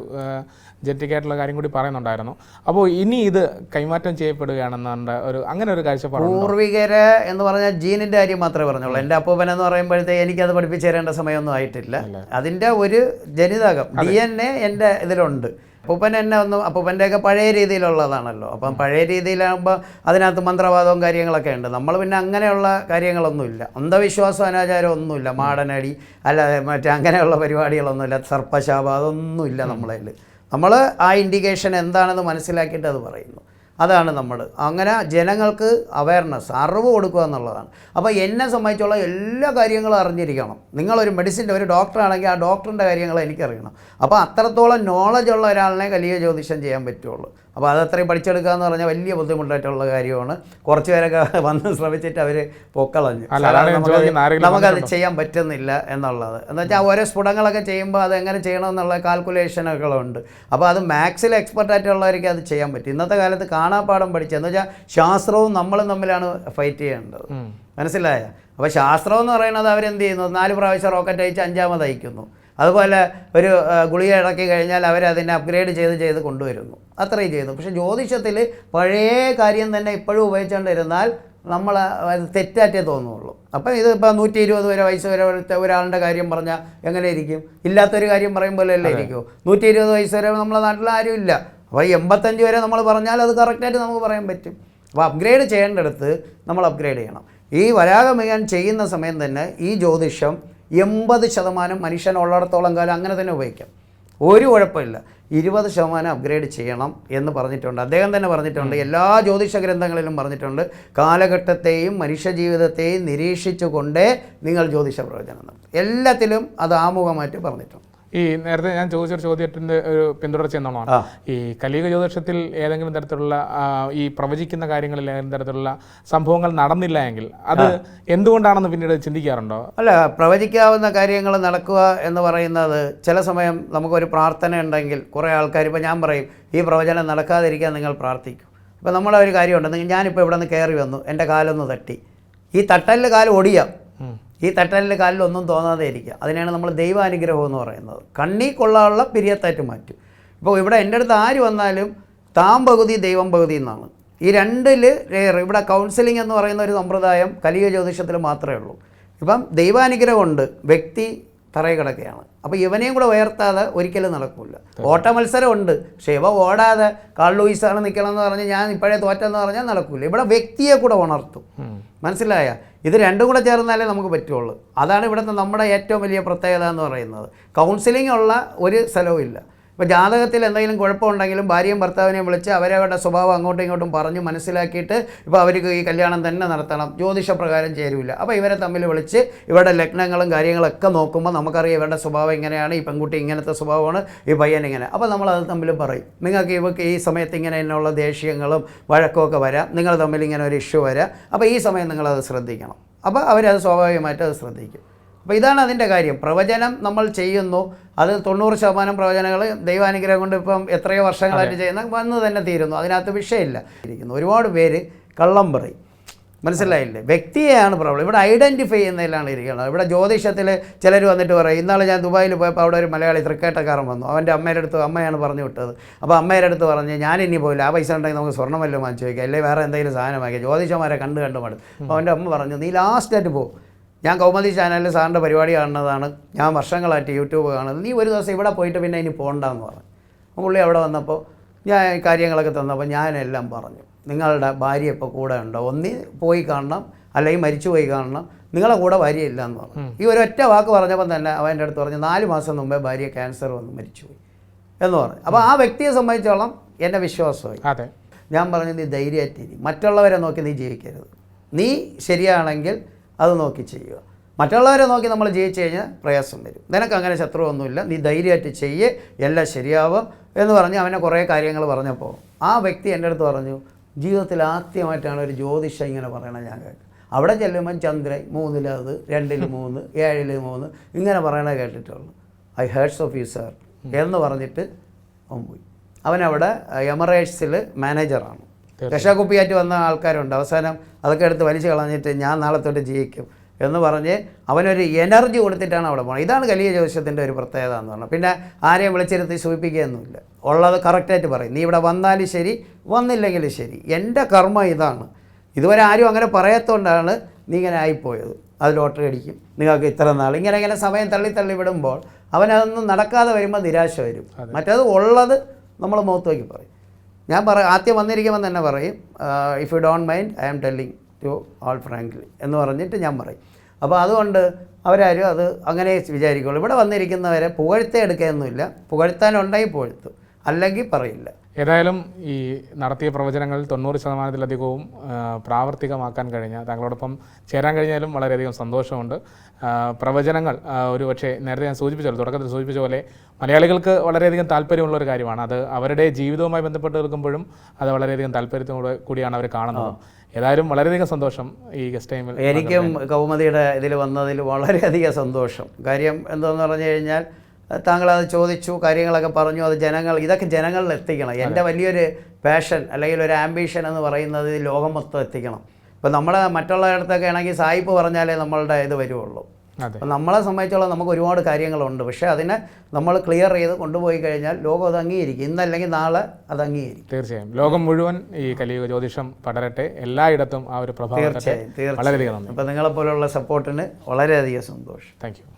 ജെറ്റിക് ആയിട്ടുള്ള കാര്യം കൂടി പറയുന്നുണ്ടായിരുന്നു. അപ്പോൾ ഇനി ഇത് കൈമാറ്റം ചെയ്യപ്പെടുകയാണെന്നുണ്ട് ഒരു അങ്ങനെ ഒരു കാഴ്ചപ്പാടുണ്ടോ? പൂർവികര് എന്ന് പറഞ്ഞാൽ ജീനിന്റെ കാര്യം മാത്രമേ പറഞ്ഞുള്ളൂ. എന്റെ അപ്പൂപ്പൻ എന്ന് പറയുമ്പോഴത്തേക്ക് എനിക്കത് പഠിപ്പിച്ചു തരേണ്ട സമയമൊന്നും ആയിട്ടില്ല. അതിന്റെ ഒരു ജനിതകം ഡി എൻ എ എന്റെ ഇതിലുണ്ട്. അപ്പൂപ്പൻ എന്നെ ഒന്നും അപ്പൂപ്പന്റെയൊക്കെ പഴയ രീതിയിലുള്ളതാണല്ലോ. അപ്പം പഴയ രീതിയിലാകുമ്പോൾ അതിനകത്ത് മന്ത്രവാദവും കാര്യങ്ങളൊക്കെ ഉണ്ട്. നമ്മൾ പിന്നെ അങ്ങനെയുള്ള കാര്യങ്ങളൊന്നുമില്ല. അന്ധവിശ്വാസം അനാചാരം ഒന്നുമില്ല. മാടനടി അല്ലാതെ മറ്റേ അങ്ങനെയുള്ള പരിപാടികളൊന്നുമില്ല. സർപ്പശാപ അതൊന്നുമില്ല നമ്മളതിൽ നമ്മൾ ആ ഇൻഡിക്കേഷൻ എന്താണെന്ന് മനസ്സിലാക്കിയിട്ട് അത് പറയുന്നു. അതാണ് നമ്മൾ അങ്ങനെ ജനങ്ങൾക്ക് അവയർനെസ് അറിവ് കൊടുക്കുക എന്നുള്ളതാണ്. അപ്പോൾ എന്നെ സംബന്ധിച്ചുള്ള എല്ലാ കാര്യങ്ങളും അറിഞ്ഞിരിക്കണം. നിങ്ങളൊരു മെഡിസിന്റെ ഒരു ഡോക്ടറാണെങ്കിൽ ആ ഡോക്ടറിന്റെ കാര്യങ്ങൾ എനിക്കറിയണം. അപ്പോൾ അത്രത്തോളം നോളജ് ഉള്ള ഒരാളിനെ കലിയ ജ്യോതിഷം ചെയ്യാൻ പറ്റുള്ളൂ. അപ്പോൾ അത് അത്രയും പഠിച്ചെടുക്കുക എന്ന് പറഞ്ഞാൽ വലിയ ബുദ്ധിമുട്ടായിട്ടുള്ള കാര്യമാണ്. കുറച്ച് പേരൊക്കെ വന്ന് ശ്രമിച്ചിട്ട് അവർ പൊക്കളഞ്ഞു. നമുക്കത് ചെയ്യാൻ പറ്റുന്നില്ല എന്നുള്ളത്. എന്ന് വെച്ചാൽ ഓരോ സ്ഫുടങ്ങളൊക്കെ ചെയ്യുമ്പോൾ അത് എങ്ങനെ ചെയ്യണം ചെയ്യണമെന്നുള്ള കാൽക്കുലേഷനുകളുണ്ട്. അപ്പോൾ അത് മാത്സിൽ എക്സ്പെർട്ട് ആയിട്ടുള്ളവർക്ക് അത് ചെയ്യാൻ പറ്റും. ഇന്നത്തെ കാലത്ത് കാണാപ്പാടം പഠിച്ചെന്ന് വെച്ചാൽ ശാസ്ത്രവും നമ്മളും തമ്മിലാണ് ഫൈറ്റ് ചെയ്യേണ്ടത്. മനസ്സിലായ? അപ്പോൾ ശാസ്ത്രം എന്ന് പറയുന്നത് അവരെന്ത് ചെയ്യുന്നു? നാല് പ്രാവശ്യം റോക്കറ്റ് അയച്ച് അഞ്ചാമത് അയക്കുന്നു. അതുപോലെ ഒരു ഗുളിക ഇടക്കി കഴിഞ്ഞാൽ അവരതിനെ അപ്ഗ്രേഡ് ചെയ്ത് ചെയ്ത് കൊണ്ടുവരുന്നു. അത്രയും ചെയ്യുന്നു. പക്ഷേ ജ്യോതിഷത്തിൽ പഴയ കാര്യം തന്നെ ഇപ്പോഴും ഉപയോഗിച്ചുകൊണ്ടിരുന്നാൽ നമ്മൾ അത് തെറ്റാറ്റേ തോന്നുള്ളൂ. അപ്പം ഇത് ഇപ്പോൾ നൂറ്റി ഇരുപത് വരെ വയസ്സ് വരെ ഒരാളുടെ കാര്യം പറഞ്ഞാൽ എങ്ങനെ ഇരിക്കും? ഇല്ലാത്തൊരു കാര്യം പറയുമ്പോൾ അല്ലേ ഇരിക്കും? നൂറ്റി ഇരുപത് വയസ്സ് വരെ നമ്മളെ നാട്ടിൽ ആരും ഇല്ല. അപ്പോൾ എൺപത്തഞ്ച് വരെ നമ്മൾ പറഞ്ഞാൽ അത് കറക്റ്റായിട്ട് നമുക്ക് പറയാൻ പറ്റും. അപ്പോൾ അപ്ഗ്രേഡ് ചെയ്യേണ്ടടുത്ത് നമ്മൾ അപ്ഗ്രേഡ് ചെയ്യണം. ഈ വരാഗമികൻ ചെയ്യുന്ന സമയം തന്നെ ഈ ജ്യോതിഷം എൺപത് ശതമാനം മനുഷ്യൻ ഉള്ളിടത്തോളം കാലം അങ്ങനെ തന്നെ ഉപയോഗിക്കാം. ഒരു കുഴപ്പമില്ല. ഇരുപത് ശതമാനം അപ്ഗ്രേഡ് ചെയ്യണം എന്ന് പറഞ്ഞിട്ടുണ്ട്. അദ്ദേഹം തന്നെ പറഞ്ഞിട്ടുണ്ട്. എല്ലാ ജ്യോതിഷ ഗ്രന്ഥങ്ങളിലും പറഞ്ഞിട്ടുണ്ട്. കാലഘട്ടത്തെയും മനുഷ്യജീവിതത്തെയും നിരീക്ഷിച്ചുകൊണ്ടേ നിങ്ങൾ ജ്യോതിഷ പ്രവചനം നടത്തും. എല്ലാത്തിലും അത് ആമുഖമായിട്ട് പറഞ്ഞിട്ടുണ്ട്. ഈ നേരത്തെ ഞാൻ ചോദിച്ചൊരു ചോദ്യത്തിന്റെ ഒരു പിന്തുടർച്ച എന്നുള്ളതാണ്. ഈ കലിയുഗ ജ്യോതിഷത്തിൽ ഏതെങ്കിലും തരത്തിലുള്ള ഈ പ്രവചിക്കുന്ന കാര്യങ്ങളിൽ ഏതെങ്കിലും തരത്തിലുള്ള സംഭവങ്ങൾ നടന്നില്ല എങ്കിൽ അത് എന്തുകൊണ്ടാണെന്ന് പിന്നീട് ചിന്തിക്കാറുണ്ടോ? അല്ല പ്രവചിക്കാവുന്ന കാര്യങ്ങൾ നടക്കുക എന്ന് പറയുന്നത് ചില സമയം നമുക്കൊരു പ്രാർത്ഥന ഉണ്ടെങ്കിൽ കുറേ ആൾക്കാർ ഇപ്പോൾ ഞാൻ പറയും ഈ പ്രവചനം നടക്കാതിരിക്കാൻ നിങ്ങൾ പ്രാർത്ഥിക്കും. ഇപ്പോൾ നമ്മളെ ഒരു കാര്യമുണ്ട് ഞാനിപ്പോൾ ഇവിടെ നിന്ന് കയറി വന്നു എന്റെ കാലൊന്ന് തട്ടി. ഈ തട്ടലിൽ കാലം ഒടിയാം. ഈ തട്ടലിൽ കാലിലൊന്നും തോന്നാതെ ഇരിക്കുക. അതിനാണ് നമ്മൾ ദൈവാനുഗ്രഹം എന്ന് പറയുന്നത്. കണ്ണി കൊള്ളാനുള്ള പിരിയത്തായിട്ട് മാറ്റും. ഇപ്പോൾ ഇവിടെ എന്റെ അടുത്ത് ആര് വന്നാലും താൻ പകുതി ദൈവം പകുതി എന്നാണ്. ഈ രണ്ടിൽ ഇവിടെ കൗൺസിലിംഗ് എന്ന് പറയുന്ന ഒരു സമ്പ്രദായം കലിക ജ്യോതിഷത്തിൽ മാത്രമേ ഉള്ളൂ. ഇപ്പം ദൈവാനുഗ്രഹം ഉണ്ട് വ്യക്തി തറയിൽ കിടക്കുകയാണ്. അപ്പോൾ ഇവനെയും കൂടെ ഉയർത്താതെ ഒരിക്കലും നടക്കില്ല ഓട്ട മത്സരമുണ്ട് പക്ഷേ ഇവ ഓടാതെ കാൾ ലൂയിസാണ് നിൽക്കണമെന്ന് പറഞ്ഞ് ഞാൻ ഇപ്പോഴേ തോറ്റെന്ന് പറഞ്ഞാൽ നടക്കില്ല ഇവിടെ വ്യക്തിയെ കൂടെ ഉണർത്തും. മനസ്സിലായ? ഇത് രണ്ടും കൂടെ ചേർന്നാലേ നമുക്ക് പറ്റുള്ളൂ. അതാണ് ഇവിടുത്തെ നമ്മുടെ ഏറ്റവും വലിയ പ്രത്യേകത എന്ന് പറയുന്നത്. കൗൺസിലിംഗ് ഉള്ള ഒരു സ്ഥലവും ഇല്ല. ഇപ്പോൾ ജാതകത്തിൽ എന്തെങ്കിലും കുഴപ്പമുണ്ടെങ്കിലും ഭാര്യയും ഭർത്താവിനെ വിളിച്ച് അവരവരുടെ സ്വഭാവം അങ്ങോട്ടും ഇങ്ങോട്ടും പറഞ്ഞ് മനസ്സിലാക്കിയിട്ട് ഇപ്പോൾ അവർക്ക് ഈ കല്യാണം തന്നെ നടത്തണം. ജ്യോതിഷപ്രകാരം ചേരൂല. അപ്പോൾ ഇവരെ തമ്മിൽ വിളിച്ച് ഇവരുടെ ലഗ്നങ്ങളും കാര്യങ്ങളൊക്കെ നോക്കുമ്പോൾ നമുക്കറിയാം ഇവരുടെ സ്വഭാവം ഇങ്ങനെയാണ് ഈ പെൺകുട്ടി ഇങ്ങനത്തെ സ്വഭാവമാണ് ഈ പയ്യൻ ഇങ്ങനെ. അപ്പോൾ നമ്മൾ അത് തമ്മിൽ പറയും. നിങ്ങൾക്ക് ഇവർക്ക് ഈ സമയത്ത് ഇങ്ങനെ എന്നുള്ള ദേഷ്യങ്ങളും വഴക്കമൊക്കെ വരാം. നിങ്ങൾ തമ്മിൽ ഇങ്ങനെ ഒരു ഇഷ്യൂ വരാം. അപ്പോൾ ഈ സമയം നിങ്ങളത് ശ്രദ്ധിക്കണം. അപ്പോൾ അവരത് സ്വാഭാവികമായിട്ട് അത് ശ്രദ്ധിക്കും. അപ്പോൾ ഇതാണ് അതിന്റെ കാര്യം. പ്രവചനം നമ്മൾ ചെയ്യുന്നു. അത് തൊണ്ണൂറ് ശതമാനം പ്രവചനങ്ങൾ ദൈവാനുഗ്രഹം കൊണ്ട് ഇപ്പം എത്രയോ വർഷങ്ങളായിട്ട് ചെയ്യുന്ന വന്ന് തന്നെ തീരുന്നു. അതിനകത്ത് വിഷയമില്ല. ഇരിക്കുന്നു. ഒരുപാട് പേര് കള്ളം പറയും മനസ്സിലായില്ലേ? വ്യക്തിയെയാണ് പ്രോബ്ലം ഇവിടെ ഐഡന്റിഫൈ ചെയ്യുന്നതിലാണ് ഇരിക്കുന്നത്. ഇവിടെ ജ്യോതിഷത്തിൽ ചിലർ വന്നിട്ട് പറയും ഇന്നാൾ ഞാൻ ദുബായിൽ പോയപ്പോൾ അവിടെ ഒരു മലയാളി തൃക്കേട്ടക്കാരൻ വന്നു. അവന്റെ അമ്മയുടെ അടുത്ത് അമ്മയാണ് പറഞ്ഞു വിട്ടത്. അപ്പോൾ അമ്മയുടെ അടുത്ത് പറഞ്ഞ് ഞാൻ ഇനി പോയില്ല. ആ പൈസ ഉണ്ടെങ്കിൽ നമുക്ക് സ്വർണം വല്ലതും വാങ്ങിച്ചു വയ്ക്കാം അല്ലെങ്കിൽ വേറെ എന്തെങ്കിലും സാധനം വാങ്ങിക്കാം. ജ്യോതിഷന്മാരെ കണ്ട് കണ്ട് മടുത്തു. അപ്പോൾ അവന്റെ അമ്മ പറഞ്ഞു നീ ലാസ്റ്റ് ആയിട്ട് പോകും ഞാൻ കൗമതി ചാനലിൽ സാറിന്റെ പരിപാടി കാണുന്നതാണ്. ഞാൻ വർഷങ്ങളായിട്ട് യൂട്യൂബ് കാണുന്നത്. നീ ഒരു ദിവസം ഇവിടെ പോയിട്ട് പിന്നെ ഇനി പോകണ്ടെന്ന് പറഞ്ഞു. പുള്ളി അവിടെ വന്നപ്പോൾ ഞാൻ കാര്യങ്ങളൊക്കെ തന്നപ്പോൾ ഞാനെല്ലാം പറഞ്ഞു. നിങ്ങളുടെ ഭാര്യ ഇപ്പോൾ കൂടെ ഉണ്ടോ? ഒന്നി പോയി കാണണം. അല്ലെങ്കിൽ മരിച്ചു പോയി കാണണം. നിങ്ങളെ കൂടെ ഭാര്യ ഇല്ല എന്ന് പറഞ്ഞു ഈ ഒരൊറ്റ വാക്ക് പറഞ്ഞപ്പോൾ തന്നെ അവന്റെ അടുത്ത് പറഞ്ഞു നാല് മാസം മുമ്പേ ഭാര്യ ക്യാൻസർ വന്ന് മരിച്ചുപോയി എന്ന് പറഞ്ഞു. അപ്പോൾ ആ വ്യക്തിയെ സംബന്ധിച്ചോളം എന്റെ വിശ്വാസമായി. അതെ. ഞാൻ പറഞ്ഞു നീ ധൈര്യമായിട്ടിരി മറ്റുള്ളവരെ നോക്കി നീ ജീവിക്കരുത്. നീ ശരിയാണെങ്കിൽ അത് നോക്കി ചെയ്യുക. മറ്റുള്ളവരെ നോക്കി നമ്മൾ ജയിച്ചു കഴിഞ്ഞാൽ പ്രയാസം വരും. നിനക്ക് അങ്ങനെ ശത്രുവൊന്നുമില്ല. നീ ധൈര്യമായിട്ട് ചെയ്യ്. എല്ലാം ശരിയാവും എന്ന് പറഞ്ഞ് അവനെ കുറേ കാര്യങ്ങൾ പറഞ്ഞപ്പോൾ ആ വ്യക്തി എന്റെ അടുത്ത് പറഞ്ഞു ജീവിതത്തിൽ ആദ്യമായിട്ടാണ് ഒരു ജ്യോതിഷം ഇങ്ങനെ പറയണത് ഞാൻ കേട്ടത്. അവിടെ ചെല്ലുമ്പം ചന്ദ്രൻ മൂന്നിൽ അത് രണ്ടിൽ മൂന്ന് ഏഴിൽ മൂന്ന് ഇങ്ങനെ പറയണത് കേട്ടിട്ടുള്ളൂ. I hurts of you sir എന്ന് പറഞ്ഞിട്ട് അവൻ പോയി. അവനവിടെ എമറേറ്റ്സിൽ മാനേജറാണ്. രക്ഷാകുപ്പിയായിട്ട് വന്ന ആൾക്കാരുണ്ട്. അവസാനം അതൊക്കെ എടുത്ത് വലിച്ചു കളഞ്ഞിട്ട് ഞാൻ നാളെ തൊട്ട് ജീവിക്കും എന്ന് പറഞ്ഞ് അവനൊരു എനർജി കൊടുത്തിട്ടാണ് അവിടെ പോകുന്നത് ഇതാണ് കലിയ ജ്യോതിഷത്തിന്റെ ഒരു പ്രത്യേകത എന്ന് പറഞ്ഞാൽ. പിന്നെ ആരെയും വിളിച്ചിരുത്തി സൂചിപ്പിക്കുകയൊന്നുമില്ല. ഉള്ളത് കറക്റ്റായിട്ട് പറയും. നീ ഇവിടെ വന്നാലും ശരി വന്നില്ലെങ്കിലും ശരി. എന്റെ കർമ്മം ഇതാണ്. ഇതുവരെ ആരും അങ്ങനെ പറയാത്തതുകൊണ്ടാണ് നീ ഇങ്ങനെ ആയിപ്പോയത്. അത് ലോട്ടറി അടിക്കും. നിങ്ങൾക്ക് ഇത്ര നാൾ ഇങ്ങനെ ഇങ്ങനെ സമയം തള്ളി തള്ളി വിടുമ്പോൾ അവനതൊന്നും നടക്കാതെ വരുമ്പോൾ നിരാശ വരും. മറ്റേത് ഉള്ളത് നമ്മൾ മുഖത്ത് നോക്കി പറയും. ഞാൻ പറ ആദ്യം വന്നിരിക്കുമ്പോൾ തന്നെ പറയും if you don't mind I am telling to all frankly എന്ന് പറഞ്ഞിട്ട് ഞാൻ പറയും. അപ്പോൾ അതുകൊണ്ട് അവരാരും അത് അങ്ങനെ വിചാരിക്കുള്ളൂ ഇവിടെ വന്നിരിക്കുന്നവരെ പുകഴ്ത്തെടുക്കുകയൊന്നുമില്ല പുകഴ്ത്താനുണ്ടെങ്കിൽ പുകഴ്ത്തു. അല്ലെങ്കിൽ പറയില്ല. ഏതായാലും ഈ നടത്തിയ പ്രവചനങ്ങൾ തൊണ്ണൂറ് ശതമാനത്തിലധികവും പ്രാവർത്തികമാക്കാൻ കഴിഞ്ഞ താങ്കളോടൊപ്പം ചേരാൻ കഴിഞ്ഞാലും വളരെയധികം സന്തോഷമുണ്ട്. പ്രവചനങ്ങൾ ഒരു പക്ഷേ നേരത്തെ ഞാൻ സൂചിപ്പിച്ചല്ലോ തുടക്കത്തിൽ സൂചിപ്പിച്ച പോലെ മലയാളികൾക്ക് വളരെയധികം താല്പര്യമുള്ള ഒരു കാര്യമാണ്. അത് അവരുടെ ജീവിതവുമായി ബന്ധപ്പെട്ട് നിൽക്കുമ്പോഴും അത് വളരെയധികം താല്പര്യത്തോടെ കൂടിയാണ് അവർ കാണുന്നത്. ഏതായാലും വളരെയധികം സന്തോഷം ഈ ഗസ്റ്റ് ടൈമിൽ എനിക്കും കൗമുദിയുടെ ഇതിൽ വന്നതിൽ വളരെയധികം സന്തോഷം. കാര്യം എന്താണെന്ന് പറഞ്ഞു കഴിഞ്ഞാൽ താങ്കൾ അത് ചോദിച്ചു കാര്യങ്ങളൊക്കെ പറഞ്ഞു അത് ജനങ്ങൾ ഇതൊക്കെ ജനങ്ങളിൽ എത്തിക്കണം. എന്റെ വലിയൊരു പാഷൻ അല്ലെങ്കിൽ ഒരു ആംബിഷൻ എന്ന് പറയുന്നത് ലോകം മൊത്തം എത്തിക്കണം. ഇപ്പം നമ്മൾ മറ്റുള്ളയിടത്തൊക്കെ ആണെങ്കിൽ സായിപ്പ് പറഞ്ഞാലേ നമ്മളുടെ ഇത് വരുള്ളൂ അപ്പം നമ്മളെ സംബന്ധിച്ചോളം നമുക്ക് ഒരുപാട് കാര്യങ്ങളുണ്ട്. പക്ഷേ അതിനെ നമ്മൾ ക്ലിയർ ചെയ്ത് കൊണ്ടുപോയി കഴിഞ്ഞാൽ ലോകം അത് അംഗീകരിക്കും. ഇന്നല്ലെങ്കിൽ നാളെ അത് അംഗീകരിക്കും. തീർച്ചയായും. ലോകം മുഴുവൻ ഈ കലിയുഗ ജ്യോതിഷം പടരട്ടെ. എല്ലായിടത്തും ആ ഒരു പ്രഭാവം തീർച്ചയായും തീർച്ചയായും. വളരെയധികം നിങ്ങളെ അപ്പം നിങ്ങളെപ്പോലുള്ള സപ്പോർട്ടിന് വളരെയധികം സന്തോഷം. Thank you